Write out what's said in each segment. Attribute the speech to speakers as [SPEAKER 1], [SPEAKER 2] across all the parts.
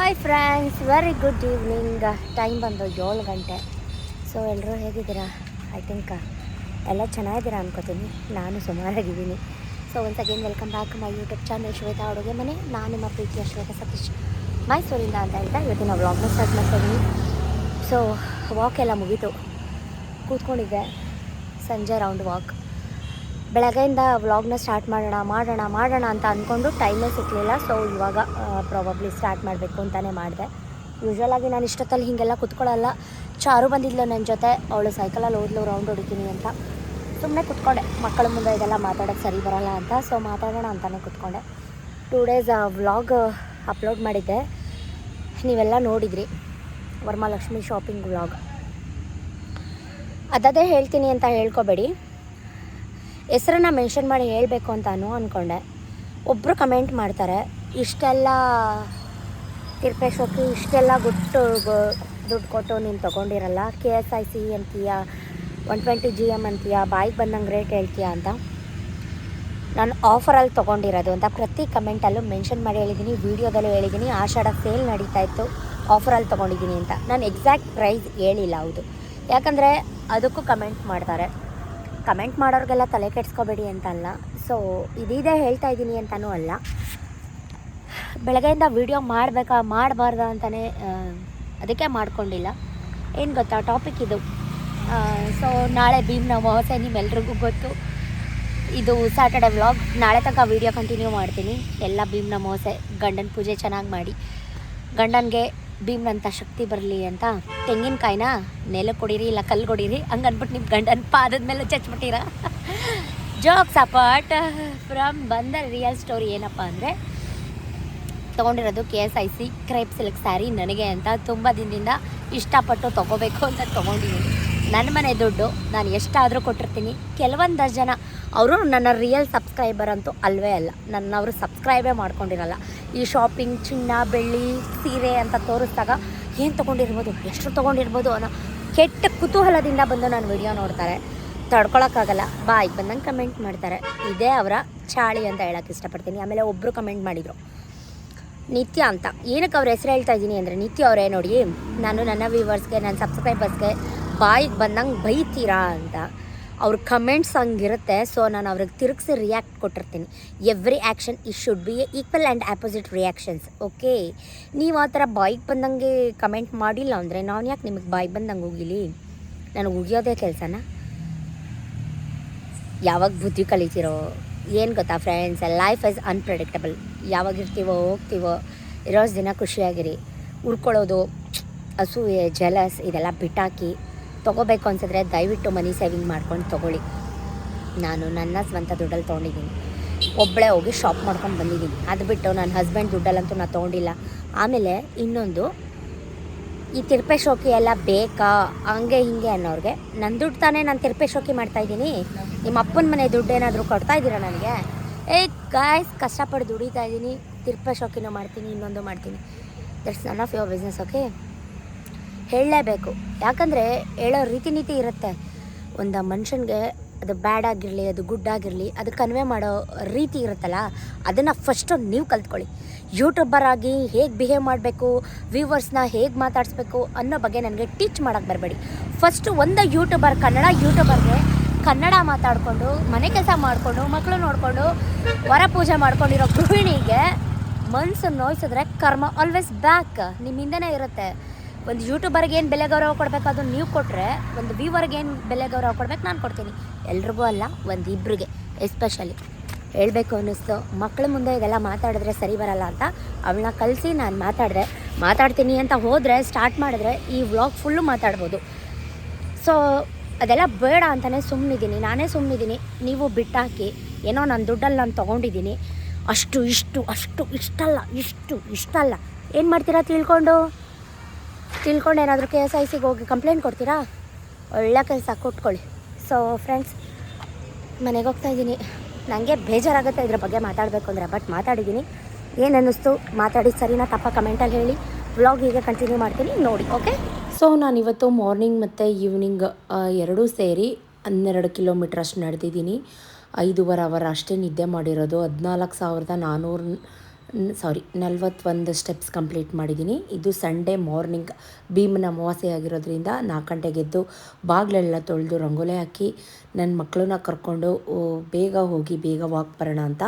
[SPEAKER 1] Hi friends very good evening time ಬಂದು ಏಳು ಗಂಟೆ. ಸೊ ಎಲ್ಲರೂ ಹೇಗಿದ್ದೀರಾ? ಐ ಥಿಂಕ್ ಎಲ್ಲ ಚೆನ್ನಾಗಿದ್ದೀರಾ ಅನ್ಕೋತೀನಿ. ನಾನು ಸುಮಾರಾಗಿದ್ದೀನಿ. So once again welcome back my YouTube channel Shweta ಅಡುಗೆ ಮನೆ ನಾನು ನಿಮ್ಮ ಪ್ರೀತಿಯ ಶ್ವೇತಾ ಸತೀಶ್, ಮೈಸೂರಿಂದ ಅಂತ ಹೇಳ್ತಾ ಇವತ್ತಿನ ವ್ಲಾಗ್ನ ಸ್ಟಾರ್ಟ್ ಮಾಡ್ತಾಯಿದ್ದೀನಿ ಸೊ ವಾಕ್ ಎಲ್ಲ ಮುಗೀತು. ಕೂತ್ಕೊಂಡಿದ್ದೆ. ಸಂಜೆ ರೌಂಡ್ ವಾಕ್ ಬೆಳಗ್ಗೆಯಿಂದ ವ್ಲಾಗ್ನ ಸ್ಟಾರ್ಟ್ ಮಾಡೋಣ ಮಾಡೋಣ ಮಾಡೋಣ ಅಂತ ಅಂದ್ಕೊಂಡು ಟೈಮೇ ಸಿಕ್ಕಲಿಲ್ಲ ಸೊ ಇವಾಗ ಪ್ರಾಬಬ್ಲಿ ಸ್ಟಾರ್ಟ್ ಮಾಡಬೇಕು ಅಂತಲೇ ಮಾಡಿದೆ. ಯೂಶ್ವಲಾಗಿ ನಾನು ಇಷ್ಟೊತ್ತಲ್ಲಿ ಹೀಗೆಲ್ಲ ಕುತ್ಕೊಳ್ಳಲ್ಲ. ಚಾರು ಬಂದಿದ್ಲು ನನ್ನ ಜೊತೆ. ಅವಳು ಸೈಕಲಲ್ಲಿ ಓದ್ಲು ರೌಂಡ್ ಹೊಡಿತೀನಿ ಅಂತ. ಸುಮ್ಮನೆ ಕುತ್ಕೊಂಡೆ. ಮಕ್ಕಳ ಮುಂದೆ ಇದೆಲ್ಲ ಮಾತಾಡೋಕ್ಕೆ ಸರಿ ಬರಲ್ಲ ಅಂತ. ಸೊ ಮಾತಾಡೋಣ ಅಂತಲೇ ಕುತ್ಕೊಂಡೆ. ಟೂ ಡೇಸ್ ವ್ಲಾಗ್ ಅಪ್ಲೋಡ್ ಮಾಡಿದ್ದೆ. ನೀವೆಲ್ಲ ನೋಡಿದ್ರಿ. ವರ್ಮಾಲಕ್ಷ್ಮಿ ಶಾಪಿಂಗ್ ವ್ಲಾಗ್ ಅದದೇ ಹೇಳ್ತೀನಿ ಅಂತ ಹೇಳ್ಕೊಬೇಡಿ. ಹೆಸರನ್ನ ಮೆನ್ಷನ್ ಮಾಡಿ ಹೇಳಬೇಕು ಅಂತಾನು ಅಂದ್ಕೊಂಡೆ ಒಬ್ಬರು ಕಮೆಂಟ್ ಮಾಡ್ತಾರೆ, ಇಷ್ಟೆಲ್ಲ ತಿರ್ಪೇಶೋಕಿ ಇಷ್ಟೆಲ್ಲ ಗುಟ್ಟು ದುಡ್ಡು ಕೊಟ್ಟು ನೀನು ತೊಗೊಂಡಿರಲ್ಲ ಕೆ ಎಸ್ ಐ ಸಿ ಅಂತೀಯ ಒನ್ ಟ್ವೆಂಟಿ ಜಿ ಎಂ ಅಂತೀಯ, ಬಾಯಿಗೆ ಬಂದಂಗೆ ರೇಟ್ ಹೇಳ್ತೀಯ ಅಂತ? ನಾನು ಆಫರಲ್ಲಿ ತೊಗೊಂಡಿರೋದು ಅಂತ ಪ್ರತಿ ಕಮೆಂಟಲ್ಲೂ ಮೆನ್ಷನ್ ಮಾಡಿ ಹೇಳಿದ್ದೀನಿ ವೀಡಿಯೋದಲ್ಲೂ ಹೇಳಿದ್ದೀನಿ ಆಷಾಢ ಸೇಲ್ ನಡೀತಾ ಇತ್ತು ಆಫರಲ್ಲಿ ತೊಗೊಂಡಿದ್ದೀನಿ ಅಂತ. ನಾನು ಎಕ್ಸಾಕ್ಟ್ ಪ್ರೈಸ್ ಹೇಳಿಲ್ಲ ಹೌದು. ಯಾಕಂದರೆ ಅದಕ್ಕೂ ಕಮೆಂಟ್ ಮಾಡ್ತಾರೆ. ಕಮೆಂಟ್ ಮಾಡೋರಿಗೆಲ್ಲ ತಲೆ ಕೆಡಿಸ್ಕೋಬೇಡಿ ಅಂತ ಅಲ್ಲ ಸೊ ಇದಿದೆ ಹೇಳ್ತಾ ಇದ್ದೀನಿ ಅಂತಲೂ ಅಲ್ಲ. ಬೆಳಗ್ಗೆಯಿಂದ ವೀಡಿಯೋ ಮಾಡಬೇಕಾ, ಮಾಡಬಾರ್ದ ಅಂತಲೇ ಅದಕ್ಕೆ ಮಾಡ್ಕೊಂಡಿಲ್ಲ. ಏನು ಗೊತ್ತಾ ಟಾಪಿಕ್ ಇದು. ಸೊ ನಾಳೆ ಭೀಮ್ನ ಅಮಾವಾಸ್ಯೆ ನಿಮ್ಮೆಲ್ರಿಗೂ ಗೊತ್ತು. ಇದು ಸ್ಯಾಟರ್ಡೆ ವ್ಲಾಗ್ ನಾಳೆ ತನಕ ವೀಡಿಯೋ ಕಂಟಿನ್ಯೂ ಮಾಡ್ತೀನಿ. ಎಲ್ಲ ಭೀಮ್ನ ಅಮಾವಾಸ್ಯೆ ಗಂಡನ ಪೂಜೆ ಚೆನ್ನಾಗಿ ಮಾಡಿ. ಗಂಡನಿಗೆ ಭೀಮ್ನಂಥ ಶಕ್ತಿ ಬರಲಿ ಅಂತ. ತೆಂಗಿನಕಾಯಿನ ನೆಲ ಕೊಡಿರಿ, ಇಲ್ಲ ಕಲ್ಲು ಕೊಡಿರಿ, ಹಂಗೆ ಅಂದ್ಬಿಟ್ಟು ನಿಮ್ಮ ಗಂಡನ ಪಾದದ ಮೇಲೆ ಚಚ್ಬಿಟ್ಟಿರ ಜೋಕ್ಸ್ ಅಪಾರ್ಟ್ ಫ್ರಮ್ ಬಂದ ರಿಯಲ್ ಸ್ಟೋರಿ ಏನಪ್ಪ ಅಂದರೆ, ತೊಗೊಂಡಿರೋದು K S I C crepe silk sari ನನಗೆ ಅಂತ ತುಂಬ ದಿನದಿಂದ ಇಷ್ಟಪಟ್ಟು ತೊಗೋಬೇಕು ಅಂತ ತೊಗೊಂಡಿದ್ದೀನಿ. ನನ್ನ ಮನೆ ದುಡ್ಡು ನಾನು ಎಷ್ಟಾದರೂ ಕೊಟ್ಟಿರ್ತೀನಿ. ಕೆಲವೊಂದಷ್ಟು ಜನ ಅವರು ನನ್ನ ರಿಯಲ್ ಸಬ್ಸ್ಕ್ರೈಬರ್ ಅಂತೂ ಅಲ್ವೇ ಅಲ್ಲ. ನನ್ನ ಸಬ್ಸ್ಕ್ರೈಬೇ ಮಾಡ್ಕೊಂಡಿರಲ್ಲ. ಈ ಶಾಪಿಂಗ್ ಚಿನ್ನ, ಬೆಳ್ಳಿ, ಸೀರೆ ಅಂತ ತೋರಿಸಿದಾಗ ಏನು ತೊಗೊಂಡಿರ್ಬೋದು? ಎಷ್ಟು ತೊಗೊಂಡಿರ್ಬೋದು ಅನ್ನೋ ಕೆಟ್ಟ ಕುತೂಹಲದಿಂದ ಬಂದು ನಾನು ವಿಡಿಯೋ ನೋಡ್ತಾರೆ. ತಡ್ಕೊಳಕ್ಕಾಗಲ್ಲ. ಬಾಯ್. ಬಂದಂಗೆ ಕಮೆಂಟ್ ಮಾಡ್ತಾರೆ. ಇದೇ ಅವರ ಚಾಳಿ ಅಂತ ಹೇಳಕ್ಕೆ ಇಷ್ಟಪಡ್ತೀನಿ. ಆಮೇಲೆ ಒಬ್ಬರು ಕಮೆಂಟ್ ಮಾಡಿದರು. ನಿತ್ಯ ಅಂತ. ಏನಕ್ಕೆ ಅವ್ರ ಹೆಸರು ಹೇಳ್ತಾ ಇದ್ದೀನಿ ಅಂದರೆ ನಿತ್ಯ ಅವರೇ ನೋಡಿ, ನಾನು ನನ್ನ ವ್ಯೂವರ್ಸ್ಗೆ ನನ್ನ ಸಬ್ಸ್ಕ್ರೈಬರ್ಸ್ಗೆ ಬಾಯಿಗೆ ಬಂದಂಗೆ ಬೈತೀರಾ ಅಂತ. ಅವ್ರ ಕಮೆಂಟ್ಸ್ ಹಂಗಿರುತ್ತೆ. ಸೊ ನಾನು ಅವ್ರಿಗೆ ತಿರುಗಿಸಿ ರಿಯಾಕ್ಟ್ ಕೊಟ್ಟಿರ್ತೀನಿ. Every action it should be equal and opposite reactions okay ನೀವು ಆ ಥರ ಬಾಯ್ಗೆ ಬಂದಂಗೆ ಕಮೆಂಟ್ ಮಾಡಿಲ್ಲ ಅಂದರೆ ನಾನು ಯಾಕೆ ನಿಮಗೆ ಬಾಯ್ ಬಂದಂಗೆ ಹೋಗಿಲಿ? ನನಗೆ ಉಗಿಯೋದೇ ಕೆಲಸನ? ಯಾವಾಗ ಬುದ್ಧಿ ಕಲಿತಿರೋ, ಏನು ಗೊತ್ತಾ ಫ್ರೆಂಡ್ಸ್ ಲೈಫ್ ಇಸ್ ಅನ್ಪ್ರೆಡಿಕ್ಟಬಲ್ ಯಾವಾಗ ಇರ್ತೀವೋ, ಹೋಗ್ತೀವೋ ಇರೋ ದಿನ ಖುಷಿಯಾಗಿರಿ. ಉರ್ಕೊಳ್ಳೋದು ಅಸೂಯೆ ಜಲಸ್ ಇದೆಲ್ಲ ಬಿಟ್ಟಾಕಿ ತೊಗೋಬೇಕು ಅನ್ಸಿದ್ರೆ ದಯವಿಟ್ಟು ಮನಿ ಸೇವಿಂಗ್ ಮಾಡ್ಕೊಂಡು ತೊಗೊಳ್ಳಿ. ನಾನು ನನ್ನ ಸ್ವಂತ ದುಡ್ಡಲ್ಲಿ ತೊಗೊಂಡಿದ್ದೀನಿ. ಒಬ್ಬಳೇ ಹೋಗಿ ಶಾಪ್ ಮಾಡ್ಕೊಂಡು ಬಂದಿದ್ದೀನಿ. ಅದು ಬಿಟ್ಟು ನನ್ನ ಹಸ್ಬೆಂಡ್ ದುಡ್ಡಲ್ಲಂತೂ ನಾನು ತೊಗೊಂಡಿಲ್ಲ. ಆಮೇಲೆ ಇನ್ನೊಂದು, ಈ ತಿರ್ಪೆ ಶೋಕಿ ಎಲ್ಲ ಬೇಕಾ, ಹಂಗೆ ಹಿಂಗೆ ಅನ್ನೋರಿಗೆ ನನ್ನ ದುಡ್ಡು ತಾನೇ ನಾನು ತಿರ್ಪೆ ಶೋಕಿ ಮಾಡ್ತಾ ಇದ್ದೀನಿ. ನಿಮ್ಮ ಅಪ್ಪನ ಮನೆ ದುಡ್ಡು ಏನಾದರೂ ಕೊಡ್ತಾ ಇದ್ದೀರಾ ನನಗೆ? ಏ ಗಾಯ್ಸ್ ಕಷ್ಟಪಟ್ಟು ದುಡಿತಾ ಇದ್ದೀನಿ. ತಿರ್ಪೆ ಶೋಕಿನೂ ಮಾಡ್ತೀನಿ, ಇನ್ನೊಂದು ಮಾಡ್ತೀನಿ. That's none of your business okay ಹೇಳಲೇಬೇಕು. ಯಾಕಂದರೆ ಹೇಳೋ ರೀತಿ ನೀತಿ ಇರುತ್ತೆ. ಒಂದು ಮನುಷ್ಯನಿಗೆ ಅದು ಬ್ಯಾಡ್ ಆಗಿರಲಿ, ಅದು ಗುಡ್ ಆಗಿರಲಿ, ಅದು ಕನ್ವೆ ಮಾಡೋ ರೀತಿ ಇರುತ್ತಲ್ಲ, ಅದನ್ನು ಫಸ್ಟು ನೀವು ಕಲ್ತ್ಕೊಳ್ಳಿ. ಯೂಟ್ಯೂಬರ್ ಆಗಿ ಹೇಗೆ ಬಿಹೇವ್ ಮಾಡಬೇಕು ವ್ಯೂವರ್ಸ್ನ ಹೇಗೆ ಮಾತಾಡಿಸ್ಬೇಕು ಅನ್ನೋ ಬಗ್ಗೆ ನನಗೆ ಟೀಚ್ ಮಾಡೋಕ್ಕೆ ಬರಬೇಡಿ. ಫಸ್ಟು ಒಂದು ಯೂಟ್ಯೂಬರ್ ಕನ್ನಡ ಯೂಟ್ಯೂಬರ್ಗೆ ಕನ್ನಡ ಮಾತಾಡಿಕೊಂಡು, ಮನೆ ಕೆಲಸ ಮಾಡಿಕೊಂಡು ಮಕ್ಕಳು ನೋಡಿಕೊಂಡು, ವರ ಪೂಜೆ ಮಾಡ್ಕೊಂಡಿರೋ ಗೃಹಿಣಿಗೆ ಮನಸ್ಸು ನೋಯಿಸಿದ್ರೆ ಕರ್ಮ ಆಲ್ವೇಸ್ ಬ್ಯಾಕ್ ನಿಮ್ಮಿಂದನೇ ಇರುತ್ತೆ. ಒಂದು ಯೂಟ್ಯೂಬರ್ಗೆ ಏನು ಬೆಲೆ ಗೌರವ ಕೊಡಬೇಕು ಅದು ನೀವು ಕೊಟ್ಟರೆ ಒಂದು ವ್ಯೂವರ್ಗೆ ಏನು ಬೆಲೆ ಗೌರವ ಕೊಡ್ಬೇಕು ನಾನು ಕೊಡ್ತೀನಿ. ಎಲ್ರಿಗೂ ಅಲ್ಲ, ಒಂದು ಇಬ್ಬರಿಗೆ ಎಸ್ಪೆಷಲಿ ಹೇಳಬೇಕು ಅನ್ನಿಸ್ತು. ಮಕ್ಕಳ ಮುಂದೆ ಇದೆಲ್ಲ ಮಾತಾಡಿದ್ರೆ ಸರಿ ಬರಲ್ಲ ಅಂತ ಅವಳನ್ನ ಕಲಿಸಿ ನಾನು ಮಾತಾಡಿದೆ. ಮಾತಾಡ್ತೀನಿ ಅಂತ ಹೋದರೆ ಸ್ಟಾರ್ಟ್ ಮಾಡಿದ್ರೆ ಈ ವ್ಲಾಗ್ ಫುಲ್ಲು ಮಾತಾಡ್ಬೋದು. ಸೊ ಅದೆಲ್ಲ ಬೇಡ ಅಂತಲೇ ಸುಮ್ಮನಿದ್ದೀನಿ ನಾನೇ ಸುಮ್ಮನಿದ್ದೀನಿ ನೀವು ಬಿಟ್ಟಾಕಿ, ಏನೋ ನನ್ನ ದುಡ್ಡಲ್ಲಿ ನಾನು ತೊಗೊಂಡಿದ್ದೀನಿ. ಅಷ್ಟು ಇಷ್ಟು, ಅಷ್ಟು ಇಷ್ಟಲ್ಲ, ಇಷ್ಟು ಇಷ್ಟಲ್ಲ. ಏನು ಮಾಡ್ತೀರಾ ತಿಳ್ಕೊಂಡು? ತಿಳ್ಕೊಂಡು ಏನಾದರೂ ಕೆ ಎಸ್ ಐ ಸಿಗೆ ಹೋಗಿ ಕಂಪ್ಲೇಂಟ್ ಕೊಡ್ತೀರಾ? ಒಳ್ಳೆ ಕೆಲಸ, ಕೊಟ್ಕೊಳ್ಳಿ. ಸೊ ಫ್ರೆಂಡ್ಸ್ ಮನೆಗೆ ಹೋಗ್ತಾ ಇದ್ದೀನಿ. ನನಗೆ ಬೇಜಾರಾಗುತ್ತೆ ಇದ್ರ ಬಗ್ಗೆ ಮಾತಾಡಬೇಕು ಅಂದರೆ ಬಟ್ ಮಾತಾಡಿದ್ದೀನಿ. ಏನು ಅನ್ನಿಸ್ತು? ಮಾತಾಡಿ ಸರಿನಾ ತಪ್ಪ? ಕಮೆಂಟಲ್ಲಿ ಹೇಳಿ. ವ್ಲಾಗ್ ಹೀಗೆ ಕಂಟಿನ್ಯೂ ಮಾಡ್ತೀನಿ, ನೋಡಿ ಓಕೆ
[SPEAKER 2] ಸೊ ನಾನಿವತ್ತು ಮಾರ್ನಿಂಗ್ ಮತ್ತು ಈವ್ನಿಂಗ್ ಎರಡೂ ಸೇರಿ ಹನ್ನೆರಡು ಕಿಲೋಮೀಟ್ರ್ ಅಷ್ಟು ನಡೆದಿದ್ದೀನಿ. ಐದುವರೆ ಅವರ್ ಅಷ್ಟೇ ನಿದ್ದೆ ಮಾಡಿರೋದು. ಹದಿನಾಲ್ಕು ಸಾವಿರದ ನಾನ್ನೂರು ಸಾರಿ ನಲ್ವತ್ತೊಂದು ಸ್ಟೆಪ್ಸ್ ಕಂಪ್ಲೀಟ್ ಮಾಡಿದ್ದೀನಿ. ಇದು ಸಂಡೇ ಮಾರ್ನಿಂಗ್ ಭೀಮನ ಅಮಾವಾಸ್ಯೆ ಆಗಿರೋದ್ರಿಂದ ನಾಲ್ಕು ಗಂಟೆಗೆ ಎದ್ದು ಬಾಗಿಲೆಲ್ಲ ತೊಳೆದು ರಂಗೋಲಿ ಹಾಕಿ ನನ್ನ ಮಕ್ಕಳನ್ನ ಕರ್ಕೊಂಡು ಬೇಗ ಹೋಗಿ, ಬೇಗ ವಾಕ್ ಬರೋಣ ಅಂತ.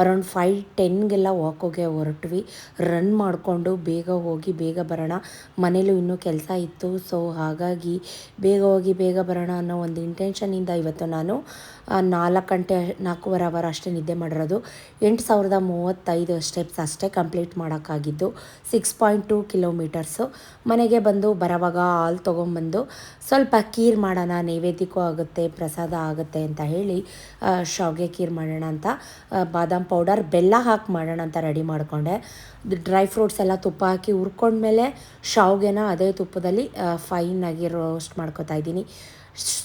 [SPEAKER 2] ಅರೌಂಡ್ ಫೈವ್ ಟೆನ್ಗೆಲ್ಲ ವಾಕೋಗೆ ಹೊರಟ್ವಿ. ರನ್ ಮಾಡಿಕೊಂಡು ಬೇಗ ಹೋಗಿ, ಬೇಗ ಬರೋಣ. ಮನೇಲೂ ಇನ್ನೂ ಕೆಲಸ ಇತ್ತು. ಸೊ ಹಾಗಾಗಿ ಬೇಗ ಹೋಗಿ, ಬೇಗ ಬರೋಣ ಅನ್ನೋ ಒಂದು ಇಂಟೆನ್ಷನಿಂದ ಇವತ್ತು ನಾನು ನಾಲ್ಕು ಗಂಟೆ, ನಾಲ್ಕೂವರೆ ಅವರ್ ಅಷ್ಟೇ ನಿದ್ದೆ ಮಾಡಿರೋದು. ಎಂಟು ಸಾವಿರದ ಮೂವತ್ತೈದು ಸ್ಟೆಪ್ಸ್ ಅಷ್ಟೇ ಕಂಪ್ಲೀಟ್ ಮಾಡೋಕ್ಕಾಗಿದ್ದು. ಸಿಕ್ಸ್ ಪಾಯಿಂಟ್ ಟು ಕಿಲೋಮೀಟರ್ಸು ಮನೆಗೆ ಬಂದು ಬರೋವಾಗ ಹಾಲು ತೊಗೊಂಬಂದು ಸ್ವಲ್ಪ ಕೀರ್ ಮಾಡೋಣ, ನೈವೇದ್ಯಕ್ಕೂ ಆಗುತ್ತೆ, ಪ್ರಸಾದ ಆಗುತ್ತೆ ಅಂತ ಹೇಳಿ ಶಾವಿಗೆ ಕೀರ್ ಮಾಡೋಣ ಅಂತ ಬಾದಾಮ್ ಪೌಡರ್, ಬೆಲ್ಲ ಹಾಕಿ ಮಾಡೋಣ ಅಂತ ರೆಡಿ ಮಾಡಿಕೊಂಡೆ. ಡ್ರೈ ಫ್ರೂಟ್ಸ್ ಎಲ್ಲ ತುಪ್ಪ ಹಾಕಿ ಹುರ್ಕೊಂಡ್ಮೇಲೆ ಶಾವಿಗೆನ ಅದೇ ತುಪ್ಪದಲ್ಲಿ ಫೈನಾಗಿ ರೋಸ್ಟ್ ಮಾಡ್ಕೊತಾ ಇದ್ದೀನಿ.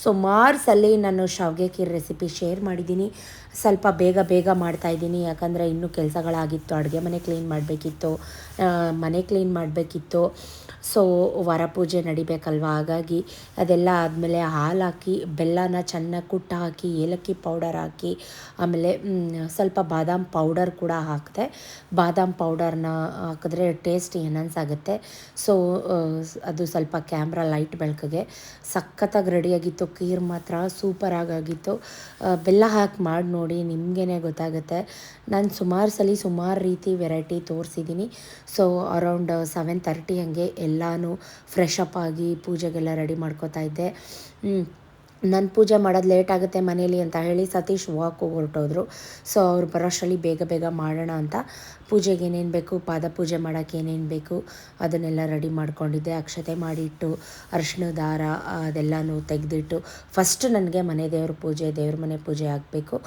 [SPEAKER 2] ಸುಮಾರು ಸಲ ನಾನು ಶಾವಿಗೆ ಕೀರ್ ರೆಸಿಪಿ ಶೇರ್ ಮಾಡಿದ್ದೀನಿ. ಸ್ವಲ್ಪ ಬೇಗ ಬೇಗ ಮಾಡ್ತಾ ಇದ್ದೀನಿ. ಯಾಕಂದರೆ ಇನ್ನೂ ಕೆಲಸಗಳಾಗಿತ್ತು, ಅಡುಗೆ ಮನೆ ಕ್ಲೀನ್ ಮಾಡಬೇಕಿತ್ತು ಮನೆ ಕ್ಲೀನ್ ಮಾಡಬೇಕಿತ್ತು. ಸೊ ವರ ಪೂಜೆ ನಡಿಬೇಕಲ್ವ? ಹಾಗಾಗಿ ಅದೆಲ್ಲ ಆದಮೇಲೆ ಹಾಲು ಹಾಕಿ ಬೆಲ್ಲನ ಚೆನ್ನಾಗಿ ಕುಟ್ಟ ಹಾಕಿ, ಏಲಕ್ಕಿ ಪೌಡರ್ ಹಾಕಿ, ಆಮೇಲೆ ಸ್ವಲ್ಪ ಬಾದಾಮ್ ಪೌಡರ್ ಕೂಡ ಹಾಕಿದೆ. ಬಾದಾಮ್ ಪೌಡರ್ನ ಹಾಕಿದ್ರೆ ಟೇಸ್ಟ್ ಎನ್ಹಾನ್ಸ್ ಆಗುತ್ತೆ ಸೊ, ಅದು ಸ್ವಲ್ಪ ಕ್ಯಾಮ್ರಾ ಲೈಟ್ ಬೆಳಕಿಗೆ. ಸಖತ್ತಾಗಿ ರೆಡಿಯಾಗಿತ್ತು ಖೀರ್ ಮಾತ್ರ ಸೂಪರಾಗಿ ಆಗಿತ್ತು ಬೆಲ್ಲ ಹಾಕಿ ಮಾಡಿ ನೋಡಿ ನಿಮಗೇ ಗೊತ್ತಾಗುತ್ತೆ. ನಾನು ಸುಮಾರು ಸಲ ಸುಮಾರು ರೀತಿ ವೆರೈಟಿ ತೋರಿಸಿದ್ದೀನಿ ಸೊ, ಅರೌಂಡ್ ಸೆವೆನ್ ತರ್ಟಿ ಹಾಗೆ ಎಲ್ಲನೂ ಫ್ರೆಶ್ ಅಪ್ ಆಗಿ ಪೂಜೆಗೆಲ್ಲ ರೆಡಿ ಮಾಡ್ಕೋತಾ ಇದ್ದೆ. ನನ್ನ ನಾನು ಪೂಜೆ ಮಾಡೋದು ಲೇಟ್ ಆಗುತ್ತೆ ಮನೇಲಿ ಅಂತ ಹೇಳಿ ಸತೀಶ್ ವಾಕ್ ಹೊರಟೋದ್ರು. ಸೊ ಅವ್ರು ಬರೋಷ್ಟರಲ್ಲಿ ಬೇಗ ಬೇಗ ಮಾಡೋಣ ಅಂತ ಪೂಜೆಗೆ ಏನೇನು ಬೇಕು, ಪಾದ ಪೂಜೆ ಮಾಡೋಕ್ಕೆ ಏನೇನು ಬೇಕು ಅದನ್ನೆಲ್ಲ ರೆಡಿ ಮಾಡ್ಕೊಂಡಿದ್ದೆ. ಅಕ್ಷತೆ ಮಾಡಿಟ್ಟು ಅರಿಶಿನ ದಾರ ಅದೆಲ್ಲನೂ ತೆಗೆದಿಟ್ಟು ಫಸ್ಟ್ ನನಗೆ ಮನೆ ದೇವ್ರ ಪೂಜೆ, ದೇವ್ರ ಮನೆ ಪೂಜೆ ಆಗಬೇಕು.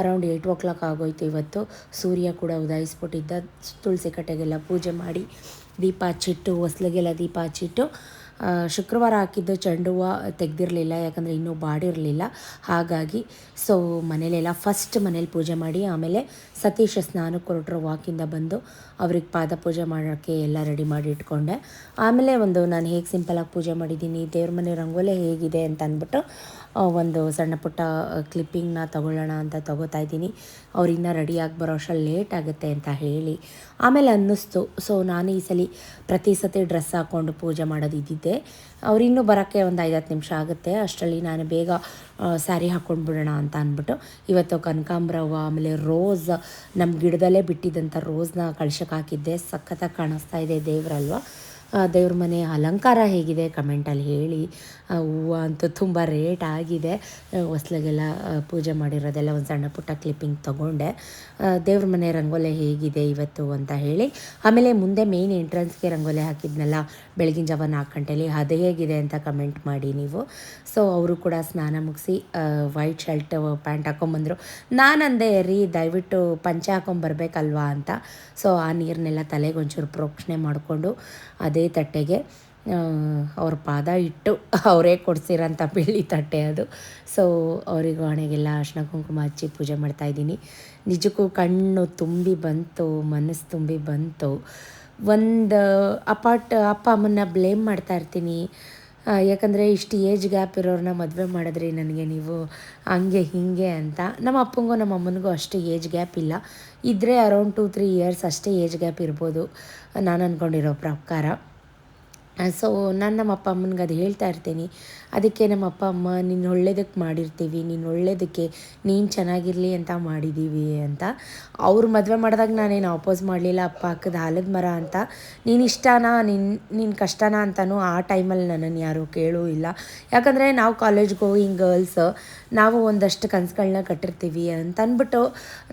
[SPEAKER 2] ಅರೌಂಡ್ ಏಯ್ಟ್ ಓ ಕ್ಲಾಕ್ ಆಗೋಯ್ತು ಇವತ್ತು. ಸೂರ್ಯ ಕೂಡ ಉದಾಯಿಸ್ಬಿಟ್ಟಿದ್ದ. ತುಳಸಿ ಕಟ್ಟೆಗೆಲ್ಲ ಪೂಜೆ ಮಾಡಿ ದೀಪ ಹಚ್ಚಿಟ್ಟು, ಹೊಸ್ಲಿಗೆಲ್ಲ ದೀಪ ಹಚ್ಚಿಟ್ಟು ಶುಕ್ರವಾರ ಹಾಕಿದ್ದು ಚೆಂಡು ಹೂವು ತೆಗೆದಿರಲಿಲ್ಲ, ಯಾಕಂದರೆ ಇನ್ನೂ ಬಾಡಿರಲಿಲ್ಲ. ಹಾಗಾಗಿ ಸೊ ಮನೇಲೆಲ್ಲ ಫಸ್ಟ್ ಮನೇಲಿ ಪೂಜೆ ಮಾಡಿ, ಆಮೇಲೆ ಸತೀಶ ಸ್ನಾನಕ್ಕೆ ಹೊರಟ್ರು ವಾಕಿಂದ ಬಂದು, ಅವ್ರಿಗೆ ಪಾದ ಪೂಜೆ ಮಾಡೋಕ್ಕೆ ಎಲ್ಲ ರೆಡಿ ಮಾಡಿ ಇಟ್ಕೊಂಡೆ. ಆಮೇಲೆ ಒಂದು, ನಾನು ಹೇಗೆ ಸಿಂಪಲಾಗಿ ಪೂಜೆ ಮಾಡಿದ್ದೀನಿ, ದೇವ್ರ ಮನೆ ರಂಗೋಲೆ ಹೇಗಿದೆ ಅಂತ ಅಂದ್ಬಿಟ್ಟು ಒಂದು ಸಣ್ಣ ಪುಟ್ಟ ಕ್ಲಿಪ್ಪಿಂಗ್ನ ತಗೊಳ್ಳೋಣ ಅಂತ ತಗೋತಾ ಇದ್ದೀನಿ. ಅವ್ರಿನ್ನ ರೆಡಿಯಾಗಿ ಬರೋ ಅಷ್ಟರಲ್ಲಿ ಲೇಟ್ ಆಗುತ್ತೆ ಅಂತ ಹೇಳಿ. ಆಮೇಲೆ ಅನ್ನಿಸ್ತು. ಸೊ ನಾನು ಈ ಸಲ ಪ್ರತಿ ಸತಿ ಡ್ರೆಸ್ ಹಾಕ್ಕೊಂಡು ಪೂಜೆ ಮಾಡೋದು ಇದ್ದಿದ್ದೆ. ಅವರಿನ್ನೂ ಬರೋಕ್ಕೆ ಒಂದು ಐದತ್ತು ನಿಮಿಷ ಆಗುತ್ತೆ. ಅಷ್ಟರಲ್ಲಿ ನಾನು ಬೇಗ ಸ್ಯಾರಿ ಹಾಕ್ಕೊಂಡು ಬಿಡೋಣ ಅಂತ ಅಂದ್ಬಿಟ್ಟು ಇವತ್ತು ಕನಕಾಂಬ್ರ ಹೂವು, ಆಮೇಲೆ ರೋಸ್ ನಮ್ಮ ಗಿಡದಲ್ಲೇ ಬಿಟ್ಟಿದ್ದಂಥ ರೋಸ್ನ ಕಳ್ಸಕ್ಕೆ ಹಾಕಿದ್ದೆ. ಸಖತ್ತಾಗಿ ಕಾಣಿಸ್ತಾ ಇದೆ ದೇವರಲ್ವ. ದೇವ್ರ ಮನೆ ಅಲಂಕಾರ ಹೇಗಿದೆ ಕಮೆಂಟಲ್ಲಿ ಹೇಳಿ. ಹೂವು ಅಂತೂ ತುಂಬ ರೇಟ್ ಆಗಿದೆ. ಹೊಸ್ಲಗೆಲ್ಲ ಪೂಜೆ ಮಾಡಿರೋದೆಲ್ಲ ಒಂದು ಸಣ್ಣ ಪುಟ್ಟ ಕ್ಲಿಪ್ಪಿಂಗ್ ತೊಗೊಂಡೆ. ದೇವ್ರ ಮನೆ ರಂಗೋಲೆ ಹೇಗಿದೆ ಇವತ್ತು ಅಂತ ಹೇಳಿ. ಆಮೇಲೆ ಮುಂದೆ ಮೇಯ್ನ್ ಎಂಟ್ರೆನ್ಸ್ಗೆ ರಂಗೋಲೆ ಹಾಕಿದ್ನಲ್ಲ, ಬೆಳಗಿನ ಜಾವ ನಾಲ್ಕು ಗಂಟೆಲಿ ಅದು ಹೇಗಿದೆ ಅಂತ ಕಮೆಂಟ್ ಮಾಡಿ ನೀವು. ಸೊ ಅವರು ಕೂಡ ಸ್ನಾನ ಮುಗಿಸಿ ವೈಟ್ ಶರ್ಟ್ ಪ್ಯಾಂಟ್ ಹಾಕೊಂಬಂದರು. ನಾನು ಅಂದೆ ರೀ, ದಯವಿಟ್ಟು ಪಂಚೆ ಹಾಕೊಂಬರ್ಬೇಕಲ್ವಾ ಅಂತ. ಸೊ ಆ ನೀರನ್ನೆಲ್ಲ ತಲೆಗೊಂಚೂರು ಪ್ರೋಕ್ಷಣೆ ಮಾಡಿಕೊಂಡು ಅದೇ ತಟ್ಟೆಗೆ ಅವ್ರ ಪಾದ ಇಟ್ಟು ಅವರೇ ಕೊಡಿಸಿರೋಂಥ ಬೆಳ್ಳಿ ತಟ್ಟೆ ಅದು. ಸೊ ಅವರಿಗೂ ಹಣೆಗೆಲ್ಲ ಅರ್ಶಿನ ಕುಂಕುಮ ಹಚ್ಚಿ ಪೂಜೆ ಮಾಡ್ತಾಯಿದ್ದೀನಿ ನಿಜಕ್ಕೂ ಕಣ್ಣು ತುಂಬಿ ಬಂತು, ಮನಸ್ಸು ತುಂಬಿ ಬಂತು. ಒಂದು ಅಪಾರ್ಟ್ ಅಪ್ಪ ಅಮ್ಮನ್ನ ಬ್ಲೇಮ್ ಮಾಡ್ತಾ ಇರ್ತೀನಿ. ಯಾಕಂದರೆ ಇಷ್ಟು ಏಜ್ ಗ್ಯಾಪ್ ಇರೋರನ್ನ ಮದುವೆ ಮಾಡಿದ್ರಿ ನನಗೆ ನೀವು ಹಂಗೆ, ಹೀಗೆ ಅಂತ. ನಮ್ಮ ಅಪ್ಪಂಗೂ, ನಮ್ಮ ಅಮ್ಮನಿಗೂ ಅಷ್ಟು ಏಜ್ ಗ್ಯಾಪ್ ಇಲ್ಲ. ಇದ್ದರೆ ಅರೌಂಡ್ ಟು ತ್ರೀ ಇಯರ್ಸ್ ಅಷ್ಟೇ ಏಜ್ ಗ್ಯಾಪ್ ಇರ್ಬೋದು. ನಾನು ಅಂದ್ಕೊಂಡಿರೋ ಪ್ರಕಾರ. ಸೊ ನಾನು ನಮ್ಮ ಅಪ್ಪ ಅಮ್ಮನಿಗೆ ಅದು ಹೇಳ್ತಾ ಇರ್ತೀನಿ. ಅದಕ್ಕೆ ನಮ್ಮ ಅಪ್ಪ ಅಮ್ಮ, ನೀನು ಒಳ್ಳೇದಕ್ಕೆ ಮಾಡಿರ್ತೀವಿ, ನೀನು ಒಳ್ಳೇದಕ್ಕೆ, ನೀನು ಚೆನ್ನಾಗಿರಲಿ ಅಂತ ಮಾಡಿದ್ದೀವಿ ಅಂತ. ಅವ್ರು ಮದುವೆ ಮಾಡಿದಾಗ ನಾನೇನು ಅಪೋಸ್ ಮಾಡಲಿಲ್ಲ. ಅಪ್ಪ ಅಕ್ಕದ ಹಾಲದ ಮರ ಅಂತ. ನೀನು ಇಷ್ಟನಾ ನಿನ್ನ ನಿನ್ನ ಕಷ್ಟನಾ ಅಂತಲೂ ಆ ಟೈಮಲ್ಲಿ ನನ್ನನ್ನು ಯಾರೂ ಕೇಳೂ ಇಲ್ಲ. ಯಾಕಂದರೆ ನಾವು ಕಾಲೇಜ್ ಗೋಯಿಂಗ್ ಗರ್ಲ್ಸ್ ನಾವು ಒಂದಷ್ಟು ಕನಸುಗಳನ್ನ ಕಟ್ಟಿರ್ತೀವಿ ಅಂತ ಅಂದ್ಬಿಟ್ಟು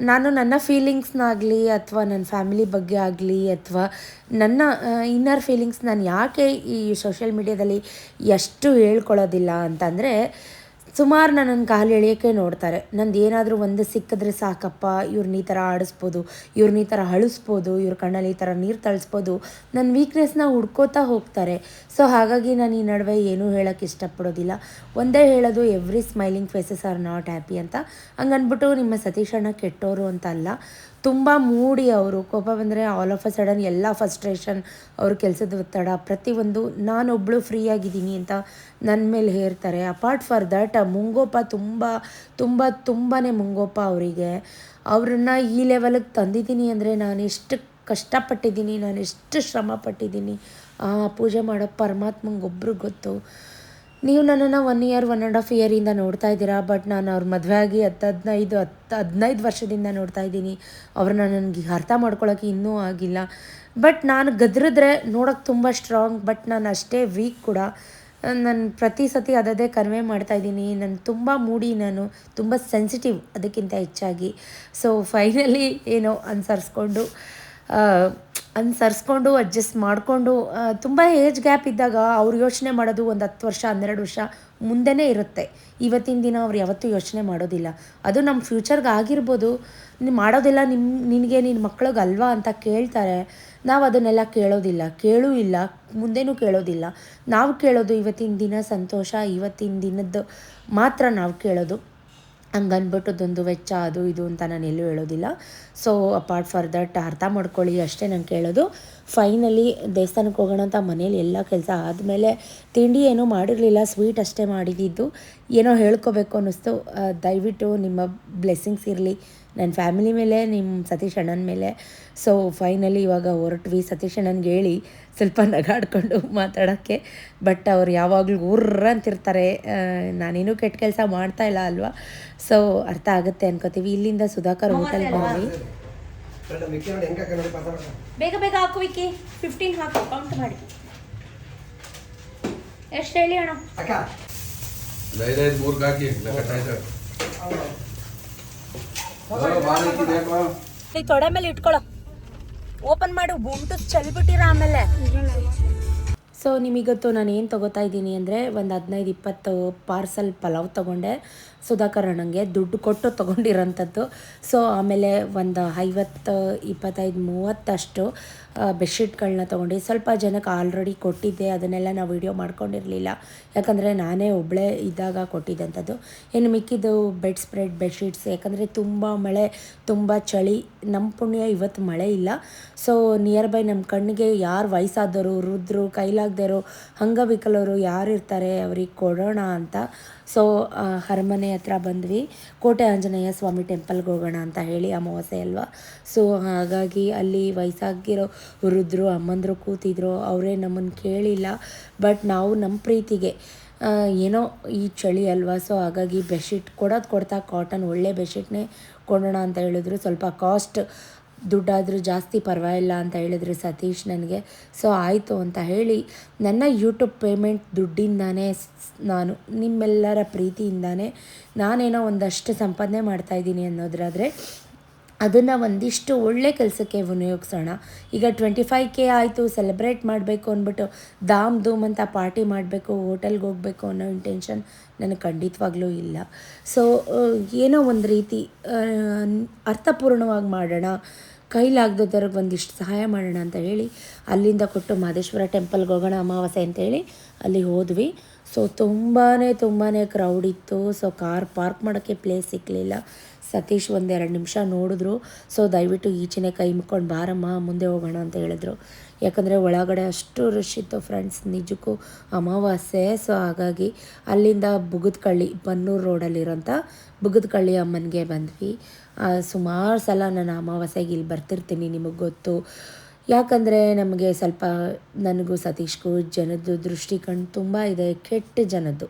[SPEAKER 2] ನಾನು ನನ್ನ ಫೀಲಿಂಗ್ಸ್ನಾಗಲಿ ಅಥವಾ ನನ್ನ ಫ್ಯಾಮಿಲಿ ಬಗ್ಗೆ ಆಗಲಿ ಅಥವಾ ನನ್ನ ಇನ್ನರ್ ಫೀಲಿಂಗ್ಸ್ ನಾನು ಯಾಕೆ ಈ ಸೋಷಿಯಲ್ ಮೀಡ್ಯಾದಲ್ಲಿ ಎಷ್ಟು ಹೇಳ್ಕೊಳ್ಳೋದಿಲ್ಲ ಅಂತಂದರೆ ಸುಮಾರು ನನ್ನ ಕಾಲು ಎಳೆಯೋಕ್ಕೆ ನೋಡ್ತಾರೆ. ನಂದು ಏನಾದರೂ ಒಂದು ಸಿಕ್ಕಿದ್ರೆ ಸಾಕಪ್ಪ ಇವ್ರನ್ನ ಈ ಥರ ಆಡಿಸ್ಬೋದು ಇವ್ರನ್ನ ಈ ಥರ ಅಳಿಸ್ಬೋದು, ಇವ್ರ ಕಣ್ಣಲ್ಲಿ ಈ ಥರ ನೀರು ತಳಿಸ್ಬೋದು. ನನ್ನ ವೀಕ್ನೆಸ್ನ ಹುಡ್ಕೋತಾ ಹೋಗ್ತಾರೆ. ಸೊ ಹಾಗಾಗಿ ನಾನು ಈ ನಡುವೆ ಏನೂ ಹೇಳೋಕ್ಕೆ ಇಷ್ಟಪಡೋದಿಲ್ಲ. ಒಂದೇ ಹೇಳೋದು every smiling faces are not happy ಅಂತ. ಹಂಗನ್ಬಿಟ್ಟು ನಿಮ್ಮ ಸತೀಶಣ್ಣ ಕೆಟ್ಟೋರು ಅಂತ ಅಲ್ಲ. ತುಂಬ ಮೂಡಿ ಅವರು. ಕೋಪ ಬಂದರೆ ಆಲ್ ಆಫ್ ಅ ಸಡನ್ ಎಲ್ಲ ಫಸ್ಟ್ರೇಷನ್ ಅವ್ರ ಕೆಲಸದ ಒತ್ತಡ. ಪ್ರತಿಯೊಂದು ನಾನೊಬ್ಬಳು ಫ್ರೀ ಆಗಿದ್ದೀನಿ ಅಂತ ನನ್ನ ಮೇಲೆ ಹೇರ್ತಾರೆ. ಅಪಾರ್ಟ್ ಫಾರ್ ದಟ್ ಮುಂಗೋಪ ತುಂಬ ತುಂಬ ತುಂಬಾ ಮುಂಗೋಪ ಅವರಿಗೆ. ಅವ್ರನ್ನ ಈ ಲೆವೆಲಿಗೆ ತಂದಿದ್ದೀನಿ ಅಂದರೆ ನಾನು ಎಷ್ಟು ಕಷ್ಟಪಟ್ಟಿದ್ದೀನಿ, ನಾನು ಎಷ್ಟು ಶ್ರಮ ಪಟ್ಟಿದ್ದೀನಿ ಆ ಪೂಜೆ ಮಾಡೋ ಪರಮಾತ್ಮಂಗೆ ಒಬ್ರು ಗೊತ್ತು. ನೀವು ನನ್ನನ್ನು one year one and half ಇಯರಿಂದ ನೋಡ್ತಾ ಇದ್ದೀರಾ ಬಟ್ ನಾನು ಅವ್ರ ಮದುವೆ ಆಗಿ ಹತ್ತು ಹದಿನೈದು ಹತ್ತು ಹದಿನೈದು ವರ್ಷದಿಂದ ನೋಡ್ತಾ ಇದ್ದೀನಿ. ಅವ್ರನ್ನ ನನಗೆ ಅರ್ಥ ಮಾಡ್ಕೊಳ್ಳೋಕೆ ಇನ್ನೂ ಆಗಿಲ್ಲ. ಬಟ್ ನಾನು ಗದ್ರಿದ್ರೆ ನೋಡೋಕ್ಕೆ ತುಂಬ ಸ್ಟ್ರಾಂಗ್ ಬಟ್ ನಾನು ಅಷ್ಟೇ ವೀಕ್ ಕೂಡ. ನಾನು ಪ್ರತಿ ಸತಿ ಅದದೇ ಮಾಡ್ತಾ ಇದ್ದೀನಿ. ನಾನು ತುಂಬ ಮೂಡಿ ನಾನು, ತುಂಬ ಸೆನ್ಸಿಟಿವ್ ಅದಕ್ಕಿಂತ ಹೆಚ್ಚಾಗಿ. ಸೊ ಫೈನಲಿ ಏನೋ ಅನುಸರಿಸ್ಕೊಂಡು ಅನುಸರಿಸ್ಕೊಂಡು ಅಡ್ಜಸ್ಟ್ ಮಾಡಿಕೊಂಡು ತುಂಬ ಏಜ್ ಗ್ಯಾಪ್ ಇದ್ದಾಗ ಅವ್ರು ಯೋಚನೆ ಮಾಡೋದು ಒಂದು ಹತ್ತು ವರ್ಷ, ಹನ್ನೆರಡು ವರ್ಷ ಮುಂದೆನೇ ಇರುತ್ತೆ. ಇವತ್ತಿನ ದಿನ ಅವ್ರು ಯಾವತ್ತೂ ಯೋಚನೆ ಮಾಡೋದಿಲ್ಲ. ಅದು ನಮ್ಮ ಫ್ಯೂಚರ್ಗೆ ಆಗಿರ್ಬೋದು. ನೀವು ಮಾಡೋದಿಲ್ಲ ನಿಮ್ಮ ನಿನಗೆ ನಿನ್ನ ಮಕ್ಳಿಗೆ ಅಲ್ವಾ ಅಂತ ಕೇಳ್ತಾರೆ. ನಾವು ಅದನ್ನೆಲ್ಲ ಕೇಳೋದಿಲ್ಲ. ಕೇಳೂ ಇಲ್ಲ. ಮುಂದೆನೂ ಕೇಳೋದಿಲ್ಲ. ನಾವು ಕೇಳೋದು ಇವತ್ತಿನ ದಿನ ಸಂತೋಷ, ಇವತ್ತಿನ ದಿನದ್ದು ಮಾತ್ರ ನಾವು ಕೇಳೋದು. ಹಂಗನ್ಬಿಟ್ಟು ಅದೊಂದು ವೆಚ್ಚ, ಅದು ಇದು ಅಂತ ನಾನು ಎಲ್ಲೂ ಹೇಳೋದಿಲ್ಲ. ಸೊ ಅಪಾರ್ಟ್ ಫಾರ್ ದಟ್ ಅರ್ಥ ಮಾಡ್ಕೊಳ್ಳಿ ಅಷ್ಟೇ ನಾನು ಕೇಳೋದು. ಫೈನಲಿ ದೇವಸ್ಥಾನಕ್ಕೆ ಹೋಗೋಣ ಅಂತ ಮನೇಲಿ ಎಲ್ಲ ಕೆಲಸ ಆದಮೇಲೆ ತಿಂಡಿ ಏನೂ ಮಾಡಿರಲಿಲ್ಲ ಸ್ವೀಟ್ ಅಷ್ಟೇ ಮಾಡಿದ್ದು ಏನೋ ಹೇಳ್ಕೋಬೇಕು ಅನ್ನಿಸ್ತು. ದಯವಿಟ್ಟು ನಿಮ್ಮ ಬ್ಲೆಸ್ಸಿಂಗ್ಸ್ ಇರಲಿ. ನನ್ನ ಫ್ಯಾಮಿಲಿ ಮೇಲೆ ನಿಮ್ಮ ಸತೀಶ್ ಅಣ್ಣನ ಮೇಲೆ. ಸೊ ಫೈನಲಿ ಇವಾಗ ಹೊರಟ್ವಿ. ಸತೀಶ್ ಅಣ್ಣನಿಗೆ ಹೇಳಿ ಸ್ವಲ್ಪ ನಗಾಡ್ಕೊಂಡು ಮಾತಾಡೋಕ್ಕೆ. ಬಟ್ ಅವ್ರು ಯಾವಾಗಲೂ ಉರ್ರ ಅಂತಿರ್ತಾರೆ. ನಾನೇನು ಕೆಟ್ಟ ಕೆಲಸ ಮಾಡ್ತಾ ಇಲ್ಲ ಅಲ್ವಾ? ಸೊ ಅರ್ಥ ಆಗುತ್ತೆ ಅನ್ಕೋತೀವಿ. ಇಲ್ಲಿಂದ ಸುಧಾಕರ್ ಹೋಟೆಲ್ ಬಂದ್ವಿ.
[SPEAKER 1] ಬೇಗ ಬೇಗ ಹಾಕು ವಿಕ್ಕಿ. ಫಿಫ್ಟೀನ್ ಹಾಕು ಕೌಂಟ್ ಮಾಡಿ. ಎಷ್ಟು ಹೇಳಿ ಅಣ್ಣ? ತೊಡೆ ಮೇಲೆ ಇಟ್ಕೊಳ್ಳೋ ಓಪನ್ ಮಾಡಿ ಬುಂಟು ಚೆಲ್ಬಿಟ್ಟಿರ ಆಮೇಲೆ.
[SPEAKER 2] ಸೊ ನಿಮಗೊತ್ತು ನಾನು ಏನು ತೊಗೋತಾ ಇದ್ದೀನಿ ಅಂದರೆ ಒಂದು ಹದಿನೈದು ಇಪ್ಪತ್ತು ಪಾರ್ಸಲ್ ಪಲಾವ್ ತೊಗೊಂಡೆ. ಸುಧಾಕರ್ ಅಣ್ಣಂಗೆ ದುಡ್ಡು ಕೊಟ್ಟು ತೊಗೊಂಡಿರೋಂಥದ್ದು. ಸೊ, ಆಮೇಲೆ ಒಂದು ಐವತ್ತು, ಇಪ್ಪತ್ತೈದು, ಮೂವತ್ತಷ್ಟು ಬೆಡ್ಶೀಟ್ಗಳನ್ನ ತೊಗೊಂಡು ಸ್ವಲ್ಪ ಜನಕ್ಕೆ ಆಲ್ರೆಡಿ ಕೊಟ್ಟಿದ್ದೆ. ಅದನ್ನೆಲ್ಲ ನಾವು ವಿಡಿಯೋ ಮಾಡ್ಕೊಂಡಿರಲಿಲ್ಲ. ಯಾಕಂದರೆ ನಾನೇ ಒಬ್ಬಳೇ ಇದ್ದಾಗ ಕೊಟ್ಟಿದ್ದಂಥದ್ದು. ಇನ್ನು ಮಿಕ್ಕಿದ್ದು ಬೆಡ್ ಸ್ಪ್ರೆಡ್, ಬೆಡ್ಶೀಟ್ಸ್, ಯಾಕಂದರೆ ತುಂಬ ಮಳೆ, ತುಂಬ ಚಳಿ. ನಮ್ಮ ಪುಣ್ಯ ಇವತ್ತು ಮಳೆ ಇಲ್ಲ. ಸೊ ನಿಯರ್ ಬೈ ನಮ್ಮ ಕಣ್ಣಿಗೆ ಯಾರು ವಯಸ್ಸಾದವರು ವೃದ್ಧರು, ಕೈಲಾಗದೇರೋ, ಅಂಗವಿಕಲರು ಯಾರು ಇರ್ತಾರೆ, ಅವ್ರಿಗೆ ಕೊಡೋಣ ಅಂತ. ಸೊ ಅರಮನೆ ಹತ್ರ ಬಂದ್ವಿ. ಕೋಟೆ ಆಂಜನೇಯ ಸ್ವಾಮಿ ಟೆಂಪಲ್ಗೆ ಹೋಗೋಣ ಅಂತ ಹೇಳಿ ಅಮಾವಾಸ್ಯೆ ಅಲ್ವಾ? ಸೊ ಹಾಗಾಗಿ ಅಲ್ಲಿ ವಯಸ್ಸಾಗಿರೋ ವೃದ್ಧರು, ಅಮ್ಮಂದರು ಕೂತಿದ್ರು. ಅವರೇ ನಮ್ಮನ್ನು ಕೇಳಿಲ್ಲ. ಬಟ್ ನಾವು ನಮ್ಮ ಪ್ರೀತಿಗೆ ಏನೋ ಈ ಚಳಿ ಅಲ್ವಾ? ಸೊ ಹಾಗಾಗಿ ಬೆಡ್ಶೀಟ್ ಕೊಡೋದು ಕೊಡ್ತಾ ಕಾಟನ್ ಒಳ್ಳೆ ಬೆಡ್ಶೀಟ್ನೇ ಕೊಡೋಣ ಅಂತ ಹೇಳಿದ್ರು. ಸ್ವಲ್ಪ ಕಾಸ್ಟ್ ದುಡ್ಡಾದರೂ ಜಾಸ್ತಿ ಪರವಾಗಿಲ್ಲ ಅಂತ ಹೇಳಿದ್ರು ಸತೀಶ್ ನನಗೆ. ಸೊ ಆಯಿತು ಅಂತ ಹೇಳಿ ನನ್ನ ಯೂಟ್ಯೂಬ್ ಪೇಮೆಂಟ್ ದುಡ್ಡಿಂದಾನೇ ನಾನು ನಿಮ್ಮೆಲ್ಲರ ಪ್ರೀತಿಯಿಂದಾನೇ ನಾನೇನೋ ಒಂದಷ್ಟು ಸಂಪಾದನೆ ಮಾಡ್ತಾಯಿದ್ದೀನಿ ಅನ್ನೋದ್ರಾದರೆ ಅದನ್ನು ಒಂದಿಷ್ಟು ಒಳ್ಳೆ ಕೆಲಸಕ್ಕೆ ವಿನಿಯೋಗಿಸೋಣ. ಈಗ ಟ್ವೆಂಟಿ ಫೈವ್ ಕೆ ಆಯಿತು ಸೆಲೆಬ್ರೇಟ್ ಮಾಡಬೇಕು ಅಂದ್ಬಿಟ್ಟು ಧಾಮ್ ಧೂಮ್ ಅಂತ ಪಾರ್ಟಿ ಮಾಡಬೇಕು ಹೋಟೆಲ್ಗೆ ಹೋಗಬೇಕು ಅನ್ನೋ ಇಂಟೆನ್ಷನ್ ನನಗೆ ಖಂಡಿತವಾಗ್ಲೂ ಇಲ್ಲ. ಸೊ ಏನೋ ಒಂದು ರೀತಿ ಅರ್ಥಪೂರ್ಣವಾಗಿ ಮಾಡೋಣ, ಕೈಲಾಗ್ದವ್ರಿಗೆ ಒಂದಿಷ್ಟು ಸಹಾಯ ಮಾಡೋಣ ಅಂತ ಹೇಳಿ, ಅಲ್ಲಿಂದ ಕೊಟ್ಟು ಮಾದೇಶ್ವರ ಟೆಂಪಲ್ಗೆ ಹೋಗೋಣ ಅಮಾವಾಸ್ಯೆ ಅಂತೇಳಿ ಅಲ್ಲಿ ಹೋದ್ವಿ. ಸೊ ತುಂಬಾ ತುಂಬಾ ಕ್ರೌಡ್ ಇತ್ತು. ಸೊ ಕಾರ್ ಪಾರ್ಕ್ ಮಾಡೋಕ್ಕೆ ಪ್ಲೇಸ್ ಸಿಕ್ಕಲಿಲ್ಲ ಸತೀಶ್ ಒಂದೆರಡು ನಿಮಿಷ ನೋಡಿದ್ರು. ಸೊ ದಯವಿಟ್ಟು ಈಚೆನೆ ಕೈ ಮುಕ್ಕೊಂಡು ಬಾರಮ್ಮ, ಮುಂದೆ ಹೋಗೋಣ ಅಂತ ಹೇಳಿದ್ರು. ಯಾಕಂದರೆ ಒಳಗಡೆ ಅಷ್ಟು ರಶ್ ಇತ್ತು ಫ್ರೆಂಡ್ಸ್ ನಿಜಕ್ಕೂ ಅಮಾವಾಸ್ಯೆ. ಸೊ ಹಾಗಾಗಿ ಅಲ್ಲಿಂದ ಬುಗದ್ಕಳ್ಳಿ, ಬನ್ನೂರು ರೋಡಲ್ಲಿರೋಂಥ ಬುಗದ್ಕಳ್ಳಿ ಅಮ್ಮನಿಗೆ ಬಂದ್ವಿ. ಸುಮಾರು ಸಲ ನಾನು ಅಮಾವಾಸ್ಯೆಗೆ ಇಲ್ಲಿ ಬರ್ತಿರ್ತೀನಿ ನಿಮಗೆ ಗೊತ್ತು. ಯಾಕಂದರೆ ನಮಗೆ ಸ್ವಲ್ಪ, ನನಗೂ ಸತೀಶ್ಗೂ ಜನದ್ದು ಕಣ್ ತುಂಬ ಇದೆ, ಕೆಟ್ಟ ಜನದ್ದು.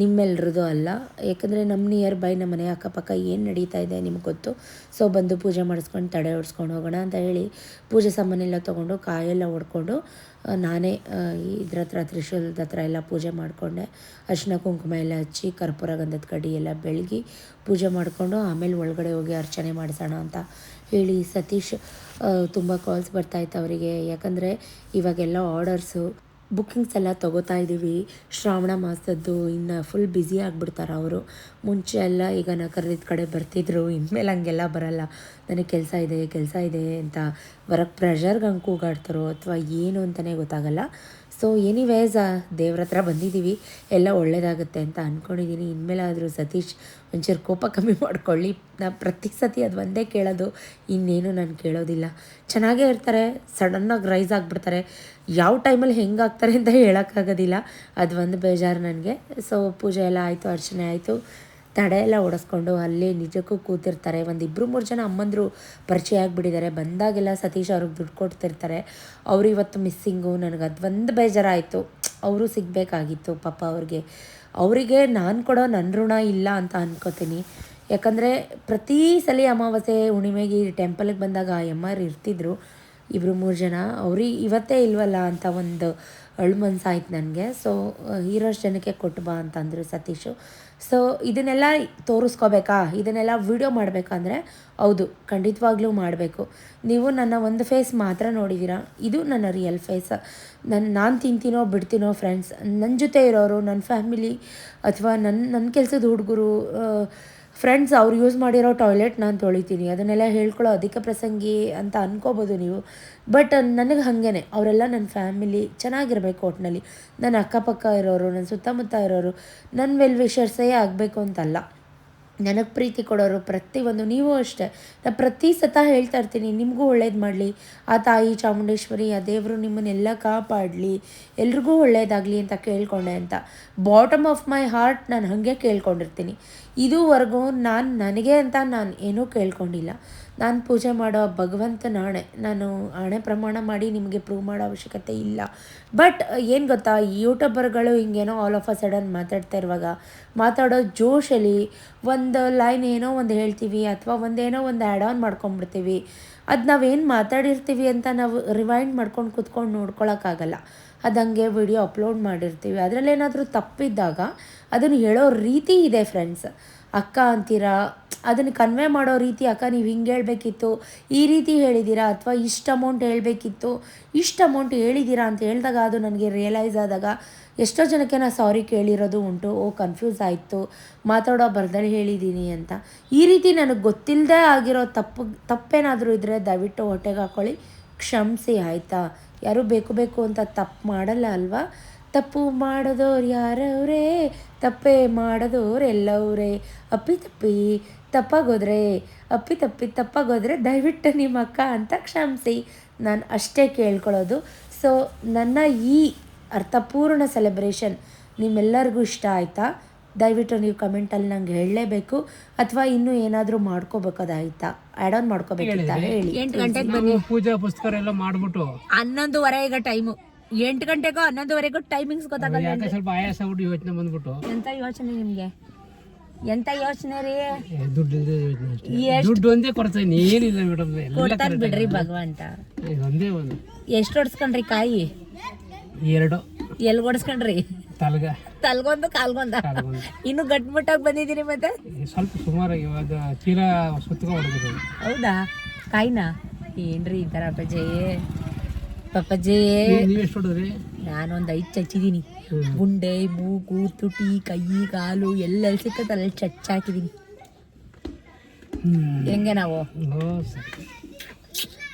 [SPEAKER 2] ನಿಮ್ಮೆಲ್ರದ್ದು ಅಲ್ಲ. ಯಾಕಂದರೆ ನಮ್ಮ ನಿಯರ್ ಬೈ ನಮ್ಮ ಮನೆ ಅಕ್ಕಪಕ್ಕ ಏನು ನಡೀತಾ ಇದೆ ನಿಮ್ಗೆ ಗೊತ್ತು? ಸೊ ಬಂದು ಪೂಜೆ ಮಾಡಿಸ್ಕೊಂಡು ತಡೆ ಹೊಡ್ಸ್ಕೊಂಡು ಹೋಗೋಣ ಅಂತ ಹೇಳಿ ಪೂಜೆ ಸಾಮಾನೆಲ್ಲ ತೊಗೊಂಡು ಕಾಯೆಲ್ಲ ಹೊಡ್ಕೊಂಡು ನಾನೇ ಇದ್ರ ಹತ್ರ ತ್ರಿಶೂಲದ ಹತ್ರ ಎಲ್ಲ ಪೂಜೆ ಮಾಡಿಕೊಂಡೆ. ಅರಿಶಿನ ಕುಂಕುಮ ಎಲ್ಲ ಹಚ್ಚಿ ಕರ್ಪೂರ ಗಂಧದ ಕಡ್ಡಿ ಎಲ್ಲ ಬೆಳಗಿ ಪೂಜೆ ಮಾಡಿಕೊಂಡು ಆಮೇಲೆ ಒಳಗಡೆ ಹೋಗಿ ಅರ್ಚನೆ ಮಾಡಿಸೋಣ ಅಂತ ಹೇಳಿ ಸತೀಶ್ ತುಂಬ ಕಾಲ್ಸ್ ಬರ್ತಾಯಿತ್ತು ಅವರಿಗೆ. ಯಾಕಂದರೆ ಇವಾಗೆಲ್ಲ ಆರ್ಡರ್ಸು ಬುಕ್ಕಿಂಗ್ಸ್ ಎಲ್ಲ ತೊಗೋತಾ ಇದ್ದೀವಿ. ಶ್ರಾವಣ ಮಾಸದ್ದು ಇನ್ನು ಫುಲ್ ಬ್ಯುಸಿ ಆಗಿಬಿಡ್ತಾರೆ ಅವರು. ಮುಂಚೆ ಎಲ್ಲ ಈಗ ನಾ ಕರೆದಿದ್ದ ಕಡೆ ಬರ್ತಿದ್ರು, ಇನ್ಮೇಲೆ ಹಂಗೆಲ್ಲ ಬರಲ್ಲ. ನನಗೆ ಕೆಲಸ ಇದೆ ಕೆಲಸ ಇದೆ ಅಂತ. ವರ್ಕ್ ಪ್ರೆಷರ್ಗೆ ಹಂಗೆ ಕೂಗಾಡ್ತಾರೋ ಅಥವಾ ಏನು ಅಂತಲೇ ಗೊತ್ತಾಗಲ್ಲ. ಸೊ ಎನಿವೇಸ್ ದೇವ್ರ ಹತ್ರ ಬಂದಿದ್ದೀವಿ ಎಲ್ಲ ಒಳ್ಳೇದಾಗುತ್ತೆ ಅಂತ ಅಂದ್ಕೊಂಡಿದ್ದೀನಿ ಇನ್ಮೇಲಾದರೂ ಸತೀಶ್ ಒಂಚೂರು ಕೋಪ ಕಮ್ಮಿ ಮಾಡ್ಕೊಳ್ಳಿ. ನಾ ಪ್ರತಿ ಸತಿ ಅದು ಒಂದೇ ಕೇಳೋದು. ಇನ್ನೇನು ನಾನು ಕೇಳೋದಿಲ್ಲ. ಚೆನ್ನಾಗೇ ಇರ್ತಾರೆ. ಸಡನ್ನಾಗಿ ರೈಸ್ ಆಗಿಬಿಡ್ತಾರೆ. ಯಾವ ಟೈಮಲ್ಲಿ ಹೆಂಗೆ ಆಗ್ತಾರೆ ಅಂತ ಹೇಳೋಕ್ಕಾಗೋದಿಲ್ಲ. ಅದು ಒಂದು ಬೇಜಾರು ನನಗೆ. ಸೊ ಪೂಜೆ ಎಲ್ಲ ಆಯಿತು, ಅರ್ಚನೆ ಆಯಿತು. ತಡೆ ಎಲ್ಲ ಓಡಿಸ್ಕೊಂಡು ಅಲ್ಲಿ ನಿಜಕ್ಕೂ ಕೂತಿರ್ತಾರೆ. ಒಂದು ಇಬ್ಬರು ಮೂರು ಜನ ಅಮ್ಮಂದರು ಪರಿಚಯ ಆಗಿಬಿಟ್ಟಿದ್ದಾರೆ. ಬಂದಾಗೆಲ್ಲ ಸತೀಶ್ ಅವ್ರಿಗೆ ದುಡ್ಡು ಕೊಡ್ತಿರ್ತಾರೆ. ಅವರು ಇವತ್ತು ಮಿಸ್ಸಿಂಗು, ನನಗೆ ಅದು ಒಂದು ಬೇಜಾರಾಯಿತು. ಅವರು ಸಿಗಬೇಕಾಗಿತ್ತು ಪಾಪ ಅವ್ರಿಗೆ. ಅವರಿಗೆ ನಾನು ಕೊಡೋ ನನ್ನ ಋಣ ಇಲ್ಲ ಅಂತ ಅನ್ಕೋತೀನಿ. ಯಾಕಂದರೆ ಪ್ರತಿ ಸಲ ಅಮಾವಾಸ್ಯೆ ಹುಣ್ಣಿಮೆಗೆ ಟೆಂಪಲ್ಗೆ ಬಂದಾಗ ಆ ಆರ್ ಇರ್ತಿದ್ರು. ಇಬ್ಬರು ಮೂರು ಜನ. ಅವ್ರಿಗೆ ಇವತ್ತೇ ಇಲ್ವಲ್ಲ ಅಂತ ಒಂದು ಅಳು ಮನ್ಸಾಯ್ತು ನನಗೆ. ಸೊ ಇರೋಷ್ಟು ಜನಕ್ಕೆ ಕೊಟ್ಟು ಬಾ ಅಂತಂದರು ಸತೀಶು. ಸೊ ಇದನ್ನೆಲ್ಲ ತೋರಿಸ್ಕೋಬೇಕಾ? ಇದನ್ನೆಲ್ಲ ವಿಡಿಯೋ ಮಾಡಬೇಕಂದ್ರೆ ಹೌದು, ಖಂಡಿತವಾಗ್ಲೂ ಮಾಡಬೇಕು. ನೀವು ನನ್ನ ಒಂದು ಫೇಸ್ ಮಾತ್ರ ನೋಡಿದ್ದೀರಾ ಇದು ನನ್ನ ರಿಯಲ್ ಫೇಸ್ ನನ್ನ ನಾನು ತಿಂತೀನೋ, ಬಿಡ್ತೀನೋ ಫ್ರೆಂಡ್ಸ್ ನನ್ನ ಜೊತೆ ಇರೋರು ನನ್ನ ಫ್ಯಾಮಿಲಿ ಅಥವಾ ನನ್ನ ನನ್ನ ಕೆಲಸದ ಹುಡುಗರು ಫ್ರೆಂಡ್ಸ್ ಅವ್ರು ಯೂಸ್ ಮಾಡಿರೋ ಟಾಯ್ಲೆಟ್ ನಾನು ತೊಳಿತೀನಿ. ಅದನ್ನೆಲ್ಲ ಹೇಳ್ಕೊಳ್ಳೋ ಅಧಿಕ ಪ್ರಸಂಗಿ ಅಂತ ಅನ್ಕೋಬೋದು ನೀವು. ಬಟ್ ನನಗೆ ಹಾಗೇನೆ. ಅವರೆಲ್ಲ ನನ್ನ ಫ್ಯಾಮಿಲಿ ಚೆನ್ನಾಗಿರಬೇಕು ಒಟ್ಟಿನಲ್ಲಿ ನನ್ನ ಅಕ್ಕಪಕ್ಕ ಇರೋರು ನನ್ನ ಸುತ್ತಮುತ್ತ ಇರೋರು ನನ್ನ ವೆಲ್ ವಿಷರ್ಸೇ ಆಗಬೇಕು ಅಂತಲ್ಲ. ನನಗೆ ಪ್ರೀತಿ ಕೊಡೋರು ಪ್ರತಿಯೊಂದು, ನೀವು ಅಷ್ಟೇ. ನಾನು ಪ್ರತಿ ಸತ ಹೇಳ್ತಾ ಇರ್ತೀನಿ, ನಿಮಗೂ ಒಳ್ಳೇದು ಮಾಡಲಿ. ಆ ತಾಯಿ ಚಾಮುಂಡೇಶ್ವರಿ, ಆ ದೇವರು ನಿಮ್ಮನ್ನೆಲ್ಲ ಕಾಪಾಡಲಿ. ಎಲ್ರಿಗೂ ಒಳ್ಳೇದಾಗಲಿ ಅಂತ ಕೇಳ್ಕೊಂಡೆ ಅಂತ. ಬಾಟಮ್ ಆಫ್ ಮೈ ಹಾರ್ಟ್ ನಾನು ಹಾಗೆ ಕೇಳ್ಕೊಂಡಿರ್ತೀನಿ. ಇದುವರೆಗೂ ನಾನು ನನಗೆ ಅಂತ ನಾನು ಏನೂ ಕೇಳ್ಕೊಂಡಿಲ್ಲ. ನಾನು ಪೂಜೆ ಮಾಡೋ ಭಗವಂತನ ಆಣೆ ನಾನು ಆಣೆ ಪ್ರಮಾಣ ಮಾಡಿ ನಿಮಗೆ ಪ್ರೂವ್ ಮಾಡೋ ಅವಶ್ಯಕತೆ ಇಲ್ಲ. ಬಟ್ ಏನು ಗೊತ್ತಾ ಯೂಟ್ಯೂಬರ್ಗಳು ಹಿಂಗೇನೋ ಆಲ್ ಆಫ್ ಅ ಸಡನ್ ಮಾತಾಡ್ತಾ ಇರುವಾಗ, ಮಾತಾಡೋ ಜೋಶಲ್ಲಿ ಒಂದು ಲೈನ್ ಏನೋ ಒಂದು ಹೇಳ್ತೀವಿ ಅಥವಾ ಒಂದೇನೋ ಒಂದು ಆ್ಯಡ್ ಆನ್ ಮಾಡ್ಕೊಂಡ್ಬಿಡ್ತೀವಿ. ಅದು ನಾವೇನು ಮಾತಾಡಿರ್ತೀವಿ ಅಂತ ನಾವು ರಿವೈಂಡ್ ಮಾಡ್ಕೊಂಡು ಕುತ್ಕೊಂಡು ನೋಡ್ಕೊಳೋಕ್ಕಾಗಲ್ಲ. ಅದಂಗೆ ವಿಡಿಯೋ ಅಪ್ಲೋಡ್ ಮಾಡಿರ್ತೀವಿ. ಅದರಲ್ಲೇನಾದರೂ ತಪ್ಪಿದ್ದಾಗ ಅದನ್ನು ಹೇಳೋ ರೀತಿ ಇದೆ ಫ್ರೆಂಡ್ಸ್ ಅಕ್ಕ ಅಂತೀರಾ? ಅದನ್ನು ಕನ್ವೆ ಮಾಡೋ ರೀತಿ ಅಕ್ಕ ನೀವು ಹಿಂಗೆ ಹೇಳಬೇಕಿತ್ತು. ಈ ರೀತಿ ಹೇಳಿದ್ದೀರಾ ಅಥವಾ ಇಷ್ಟು ಅಮೌಂಟ್ ಹೇಳಬೇಕಿತ್ತು? ಇಷ್ಟು ಅಮೌಂಟ್ ಹೇಳಿದ್ದೀರಾ ಅಂತ ಹೇಳಿದಾಗ ಅದು ನನಗೆ ರಿಯಲೈಸ್ ಆದಾಗ ಎಷ್ಟೋ ಜನಕ್ಕೆ ನಾನು ಸಾರಿ ಕೇಳಿರೋದು ಉಂಟು. ಓ ಕನ್ಫ್ಯೂಸ್ ಆಯಿತು. ಮಾತಾಡೋ ಬರ್ದಲ್ಲಿ ಹೇಳಿದ್ದೀನಿ ಅಂತ. ಈ ರೀತಿ ನನಗೆ ಗೊತ್ತಿಲ್ಲದೆ ಆಗಿರೋ ತಪ್ಪು, ತಪ್ಪೇನಾದರೂ ಇದ್ದರೆ ದಯವಿಟ್ಟು ಹೊಟ್ಟೆಗೆ ಹಾಕ್ಕೊಳ್ಳಿ ಕ್ಷಮಿಸಿ, ಆಯಿತಾ? ಯಾರು ಬೇಕು ಬೇಕು ಅಂತ ತಪ್ಪು ಮಾಡಲ್ಲ ಅಲ್ವಾ? ತಪ್ಪು ಮಾಡದೋರು ಯಾರವ್ರೇ? ತಪ್ಪೇ ಮಾಡದೋರ್ ಎಲ್ಲವ್ರೆ? ಅಪ್ಪಿ ತಪ್ಪಿ ತಪ್ಪಾಗೋದ್ರೆ ಅಪ್ಪಿ ತಪ್ಪಿ ತಪ್ಪಾಗೋದ್ರೆ ದಯವಿಟ್ಟು ನಿಮ್ಮ ಅಕ್ಕ ಅಂತ ಕ್ಷಮಿಸಿ. ನಾನು ಅಷ್ಟೇ ಕೇಳ್ಕೊಳ್ಳೋದು. ಸೊ ನನ್ನ ಈ ಅರ್ಥಪೂರ್ಣ ಸೆಲೆಬ್ರೇಷನ್ ನಿಮ್ಮೆಲ್ಲರಿಗೂ ಇಷ್ಟ ಆಯಿತಾ? ದಯವಿಟ್ಟು ನೀವು ಕಮೆಂಟಲ್ಲಿ ನಂಗೆ ಹೇಳಲೇಬೇಕು. ಅಥವಾ ಇನ್ನೂ ಏನಾದರೂ ಮಾಡ್ಕೋಬೇಕಾದಾಯ್ತಾ? Add on ಮಾಡ್ಕೋಬೇಕಿತ್ತಾ? ಹೇಳಿ
[SPEAKER 1] ಎಂಟು ಗಂಟೆಗೆ
[SPEAKER 3] ಪೂಜಾ ಪುಸ್ತಕ ಎಲ್ಲ ಮಾಡ್ಬಿಟ್ಟು.
[SPEAKER 1] ಹನ್ನೊಂದುವರೆ ಈಗ ಟೈಮು ಎಂಟು ಗಂಟೆಗೋ ಹನ್ನೊಂದುವರೆಗೂ ಟೈಮಿಂಗ್ಸ್ ಗೊತ್ತಾಗಲ್ಲ
[SPEAKER 3] ಯಾಕೆ ಸ್ವಲ್ಪ ಆಯಾಸ ಬಿಟ್ಟು ಯೋಚನೆ ಬಂದ್ಬಿಟ್ಟು?
[SPEAKER 1] ಎಂತ ಯೋಚನೆ ನಿಮ್ಗೆ? ಎಂತ ಯೋಚನೆ ರೀ?
[SPEAKER 3] ದುಡ್ಡು ದುಡ್ಡಿಂದ ಯೋಚನೆ ಅಷ್ಟೇ. ದುಡ್ಡು ಒಂದೇ ಕೊರತೆ ಏನಿಲ್ಲ ಮೇಡಮ್
[SPEAKER 1] ಕೊಡ್ತಾರ ಬಿಡ್ರಿ ಭಗವಂತ.
[SPEAKER 3] ಒಂದೇ ಒಂದು.
[SPEAKER 1] ಎಷ್ಟು ಹೊಡ್ಸ್ಕೊಂಡ್ರಿ ಕಾಯಿ?
[SPEAKER 3] ಎರಡು.
[SPEAKER 1] ಎಲ್ಲಿ ಹೊಡ್ಸ್ಕೊಂಡ್ರಿ
[SPEAKER 3] ತಲ್ಗ.
[SPEAKER 1] ತಲ್ಗೊಂದು ಕಾಲ್ಗೊಂದ?
[SPEAKER 3] ಕಾಲ್ಗೊಂದು.
[SPEAKER 1] ಇನ್ನು ಗಟ್ಮುಟ್ಟಾಗಿ ಬಂದಿದ್ದೀರಿ ಮತ್ತೆ?
[SPEAKER 3] ಸ್ವಲ್ಪ ಸುಮಾರಾಗಿ ಇವಾಗ ಚೀಲ ಸುತ್ತಕೊಂಡು ಹೊಡೆದ್ರು
[SPEAKER 1] ಹೌದಾ? ಕಾಯಿನ? ಏನ್ರಿ ಈ ಥರ ಅಪ್ಪಾಜಿ? ಪಪ್ಪಾಜಿ ನಾನೊಂದು ಐದು ಚಚ್ಚಿದ್ದೀನಿ ಗುಂಡೆ ಮೂಗು ತುಟಿ ಕೈ ಕಾಲು ಎಲ್ಲ ಸಿಕ್ಕತ್ತೆ ಅಲ್ಲಿ ಚಚ್ಚಾಕಿದ್ದೀನಿ
[SPEAKER 3] ಹ್ಮ್.
[SPEAKER 1] ಹೆಂಗೆ ನಾವು?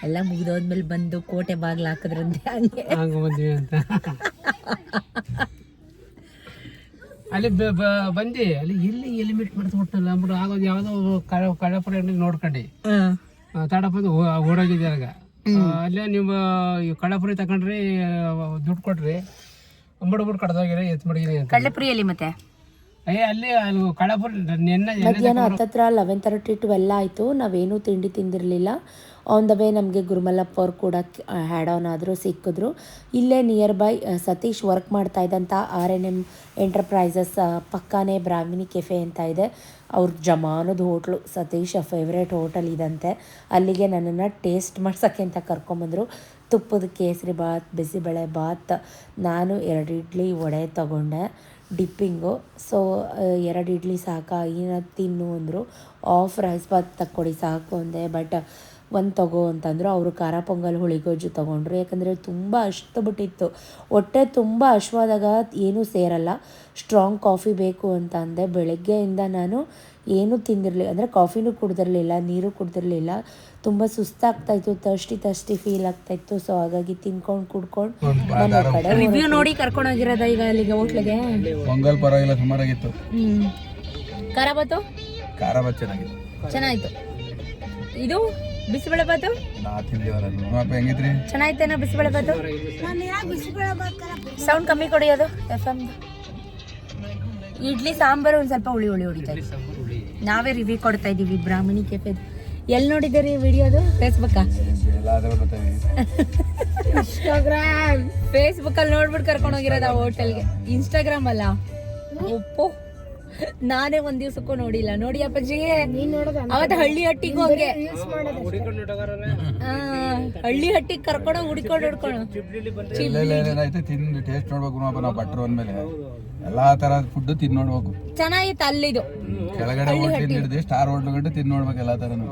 [SPEAKER 1] ಎಲ್ಲ ಮುಗಿದೋದ್ಮೇಲೆ ಬಂದು ಕೋಟೆ ಬಾಗ್ಲ ಹಾಕಿದ್ರಂತೆ ಹಂಗೆ.
[SPEAKER 3] ಅಂತ. ಅಲ್ಲಿ ಬಂದು. ಅಲ್ಲಿ ಎಲ್ಲಿ ಎಲಿಮಿಟ್ ಮಾಡಿಸ್ಬಿಟ್ಟಲ್ಲ ಅಂದ್ಬಿಟ್ಟು ಆಗೋದು ಯಾವುದೋ ಕಳೆ ಕಳೆಪುರ ನೋಡ್ಕೊಂಡು. ತಡಪ್ಪ ಬಂದು ಓಡೋಗಿದ್ದೆ ಆಗ? ಅಲ್ಲೇ ನೀವು ಕಳ್ಳಪುರಿ ತಕೊಂಡ್ರಿ ತಗೊಂಡ್ರಿ ದುಡ್ಡು ಕೊಟ್ರಿ. ಅಂಬಡ್ಬಿಟ್ಟು ಕಡ್ದೋಗಿರಿ ಎತ್ ಅಂತ.
[SPEAKER 1] ಕಡಲೆಪುರಿಯಲ್ಲಿ ಮತ್ತೆ?
[SPEAKER 3] ಅಯ್ಯ ಅಲ್ಲಿ ಅಲ್ಲಿ ಕಳೆಪುರಿ ನೆನ್ನೆ
[SPEAKER 2] ಮಧ್ಯಾಹ್ನ ಹತ್ತತ್ರ ಲೆವೆನ್ ತರ್ಟಿ ಟ್ವೆಲ್ ಆಯಿತು. ನಾವೇನೂ ತಿಂಡಿ ತಿಂದಿರಲಿಲ್ಲ. ಆನ್ ದ ವೇ ನಮಗೆ ಗುರುಮಲ್ಲಪ್ಪ ಅವ್ರು ಕೂಡ ಹ್ಯಾಡ್ ಆನ್ ಆದರೂ ಸಿಕ್ಕಿದ್ರು. ಇಲ್ಲೇ ನಿಯರ್ ಬೈ ಸತೀಶ್ ವರ್ಕ್ ಮಾಡ್ತಾ ಇದ್ದಂಥ ಆರ್ ಎನ್ ಎಂ ಎಂಟರ್ಪ್ರೈಸಸ್ ಪಕ್ಕಾನೇ ಬ್ರಾಹ್ಮಿಣಿ ಕೆಫೆ ಅಂತ ಇದೆ. ಅವ್ರ ಜಮಾನದ ಹೋಟ್ಲು ಸತೀಶ್ ಫೇವ್ರೇಟ್ ಹೋಟೆಲ್ ಇದಂತೆ. ಅಲ್ಲಿಗೆ ನನ್ನನ್ನು ಟೇಸ್ಟ್ ಮಾಡ್ಸೋಕ್ಕೆ ಅಂತ ಕರ್ಕೊಂಬಂದರು. ತುಪ್ಪದ ಕೇಸರಿ ಬಾತ್ ಬಿಸಿಬೇಳೆ ಬಾತ್ ನಾನು ಎರಡು ಇಡ್ಲಿ ವಡೆ ತಗೊಂಡೆ. ಡಿಪ್ಪಿಂಗು. ಸೊ ಎರಡು ಇಡ್ಲಿ ಸಾಕಾ ಏನ ತಿನ್ನು ಅಂದರು. ಆಫ್ ರೈಸ್ ಬಾತ್ ತಕ್ಕೊಡಿ, ಸಾಕು ಅಂದೆ. ಬಟ್ ಒಂದು ತಗೋ ಅಂತಂದರು. ಅವರು ಖಾರ ಪೊಂಗಲ್ ಹುಳಿಗೋಜು ತೊಗೊಂಡ್ರು. ಯಾಕಂದರೆ ತುಂಬ ಅಷ್ಟು ಬಿಟ್ಟಿತ್ತು ಹೊಟ್ಟೆ ತುಂಬ ಅಶ್ವಾದಾಗ ಏನೂ ಸೇರಲ್ಲ. ಸ್ಟ್ರಾಂಗ್ ಕಾಫಿ ಬೇಕು ಅಂತ ಅಂದೆ. ಬೆಳಗ್ಗೆಯಿಂದ ನಾನು ಏನೂ ತಿಂದಿರಲಿಲ್ಲ ಅಂದರೆ ಕಾಫಿನೂ ಕುಡ್ದಿರಲಿಲ್ಲ ನೀರು ಕುಡ್ದಿರಲಿಲ್ಲ. ತುಂಬ ಸುಸ್ತಾಗ್ತಾಯಿತ್ತು ತರ್ಸ್ಟಿ ತರ್ಸ್ಟಿ ಫೀಲ್ ಆಗ್ತಾಯಿತ್ತು ಸೊ ಹಾಗಾಗಿ ತಿನ್ಕೊಂಡು ಕುಡ್ಕೊಂಡು ಮನೆ ಕಡೆ
[SPEAKER 1] ರಿವ್ಯೂ ನೋಡಿ ಕರ್ಕೊಂಡು ಹೋಗಿರೋದ ಈಗ ಅಲ್ಲಿಗೆ ಹೋಟ್ಲಿಗೆ?
[SPEAKER 4] ಪೊಂಗಲ್ ಪರವಾಗಿಲ್ಲ ಸುಮಾರಾಗಿತ್ತು.
[SPEAKER 1] ಹ್ಮ್. ಖಾರ ಬಾತು?
[SPEAKER 4] ಖಾರ ಬತ್ ಚೆನ್ನಾಗಿತ್ತು.
[SPEAKER 1] ಚೆನ್ನಾಯ್ತು. ಇದು ಬಿಸಿಬೇಳೆ ಬಾತು?
[SPEAKER 4] ನಾ ಬಿಸಿಬೇಳೆಬಾತು ಅಪ್ಪ ಹೆಂಗಿದ್ರಿ?
[SPEAKER 1] ಚೆನ್ನಾಯ್ತೇನೋ ಬಿಸಿಬೇಳೆ ಬಾತು? ಸೌಂಡ್ ಕಮ್ಮಿ ಕೊಡಿ ಅದು ಎಫ್ ಎಂ ಇಡ್ಲಿ ಸಾಂಬಾರು ಒಂದು ಸ್ವಲ್ಪ ಹುಳಿ ಹುಳಿ ಹೊಡಿತಾ ಇದೆ
[SPEAKER 3] ಸಾಂಬಾರು ಹುಳಿ
[SPEAKER 1] ನಾವೇ ರಿವ್ಯೂ ಕೊಡ್ತಾ ಇದ್ದೀವಿ ಬ್ರಾಹ್ಮಣಿ ಕೆಫೆ ಎಲ್ಲಿ ನೋಡಿದ್ದೀರಿ ವಿಡಿಯೋದು? ಫೇಸ್ಬುಕ್ಕಾ ಅಲ್ಲಿ ನೋಡ್ಬಿಟ್ಟು ಕರ್ಕೊಂಡು ಹೋಗಿರೋದು ಆ ಹೋಟೆಲ್ಗೆ ಇನ್ಸ್ಟಾಗ್ರಾಮ್ ಅಲ್ಲ? ಒಪ್ಪೋ. ನಾನೇ ಒಂದ್ ದಿವ್ಸಕ್ಕೂ ನೋಡಿಲ್ಲ. ನೋಡಿ ಅಪ್ಪಾಜಿ. ಅವತ್ತ ಹಳ್ಳಿ ಹಟ್ಟಿಗೆ ಹಂಗೆ ಹಳ್ಳಿ ಹಟ್ಟಿಗೆ ಕರ್ಕೊಂಡು ಹುಡ್ಕೊಂಡು ಹುಡ್ಕೊಂಡು.
[SPEAKER 4] ತಿಂದು ಟೇಸ್ಟ್ ನೋಡ್ಬೇಕು ನೋಡಪ್ಪ ನಾವು ಭಟ್ರು ಅಂದ್ಮೇಲೆ. ಎಲ್ಲಾ ತರದ ಫುಡ್ ತಿಂದು ನೋಡ್ಬೇಕು.
[SPEAKER 1] ಚೆನ್ನಾಗಿತ್ತು ಅಲ್ಲಿದು.
[SPEAKER 4] ಕೆಳಗಡೆ ಹೋಟ್ಲಿಂದ ಹಿಡಿದು ಸ್ಟಾರ್ ಹೋಟ್ಲು ಗಂಟು ತಿಂದು ನೋಡ್ಬೇಕು ಎಲ್ಲಾ ತರನು.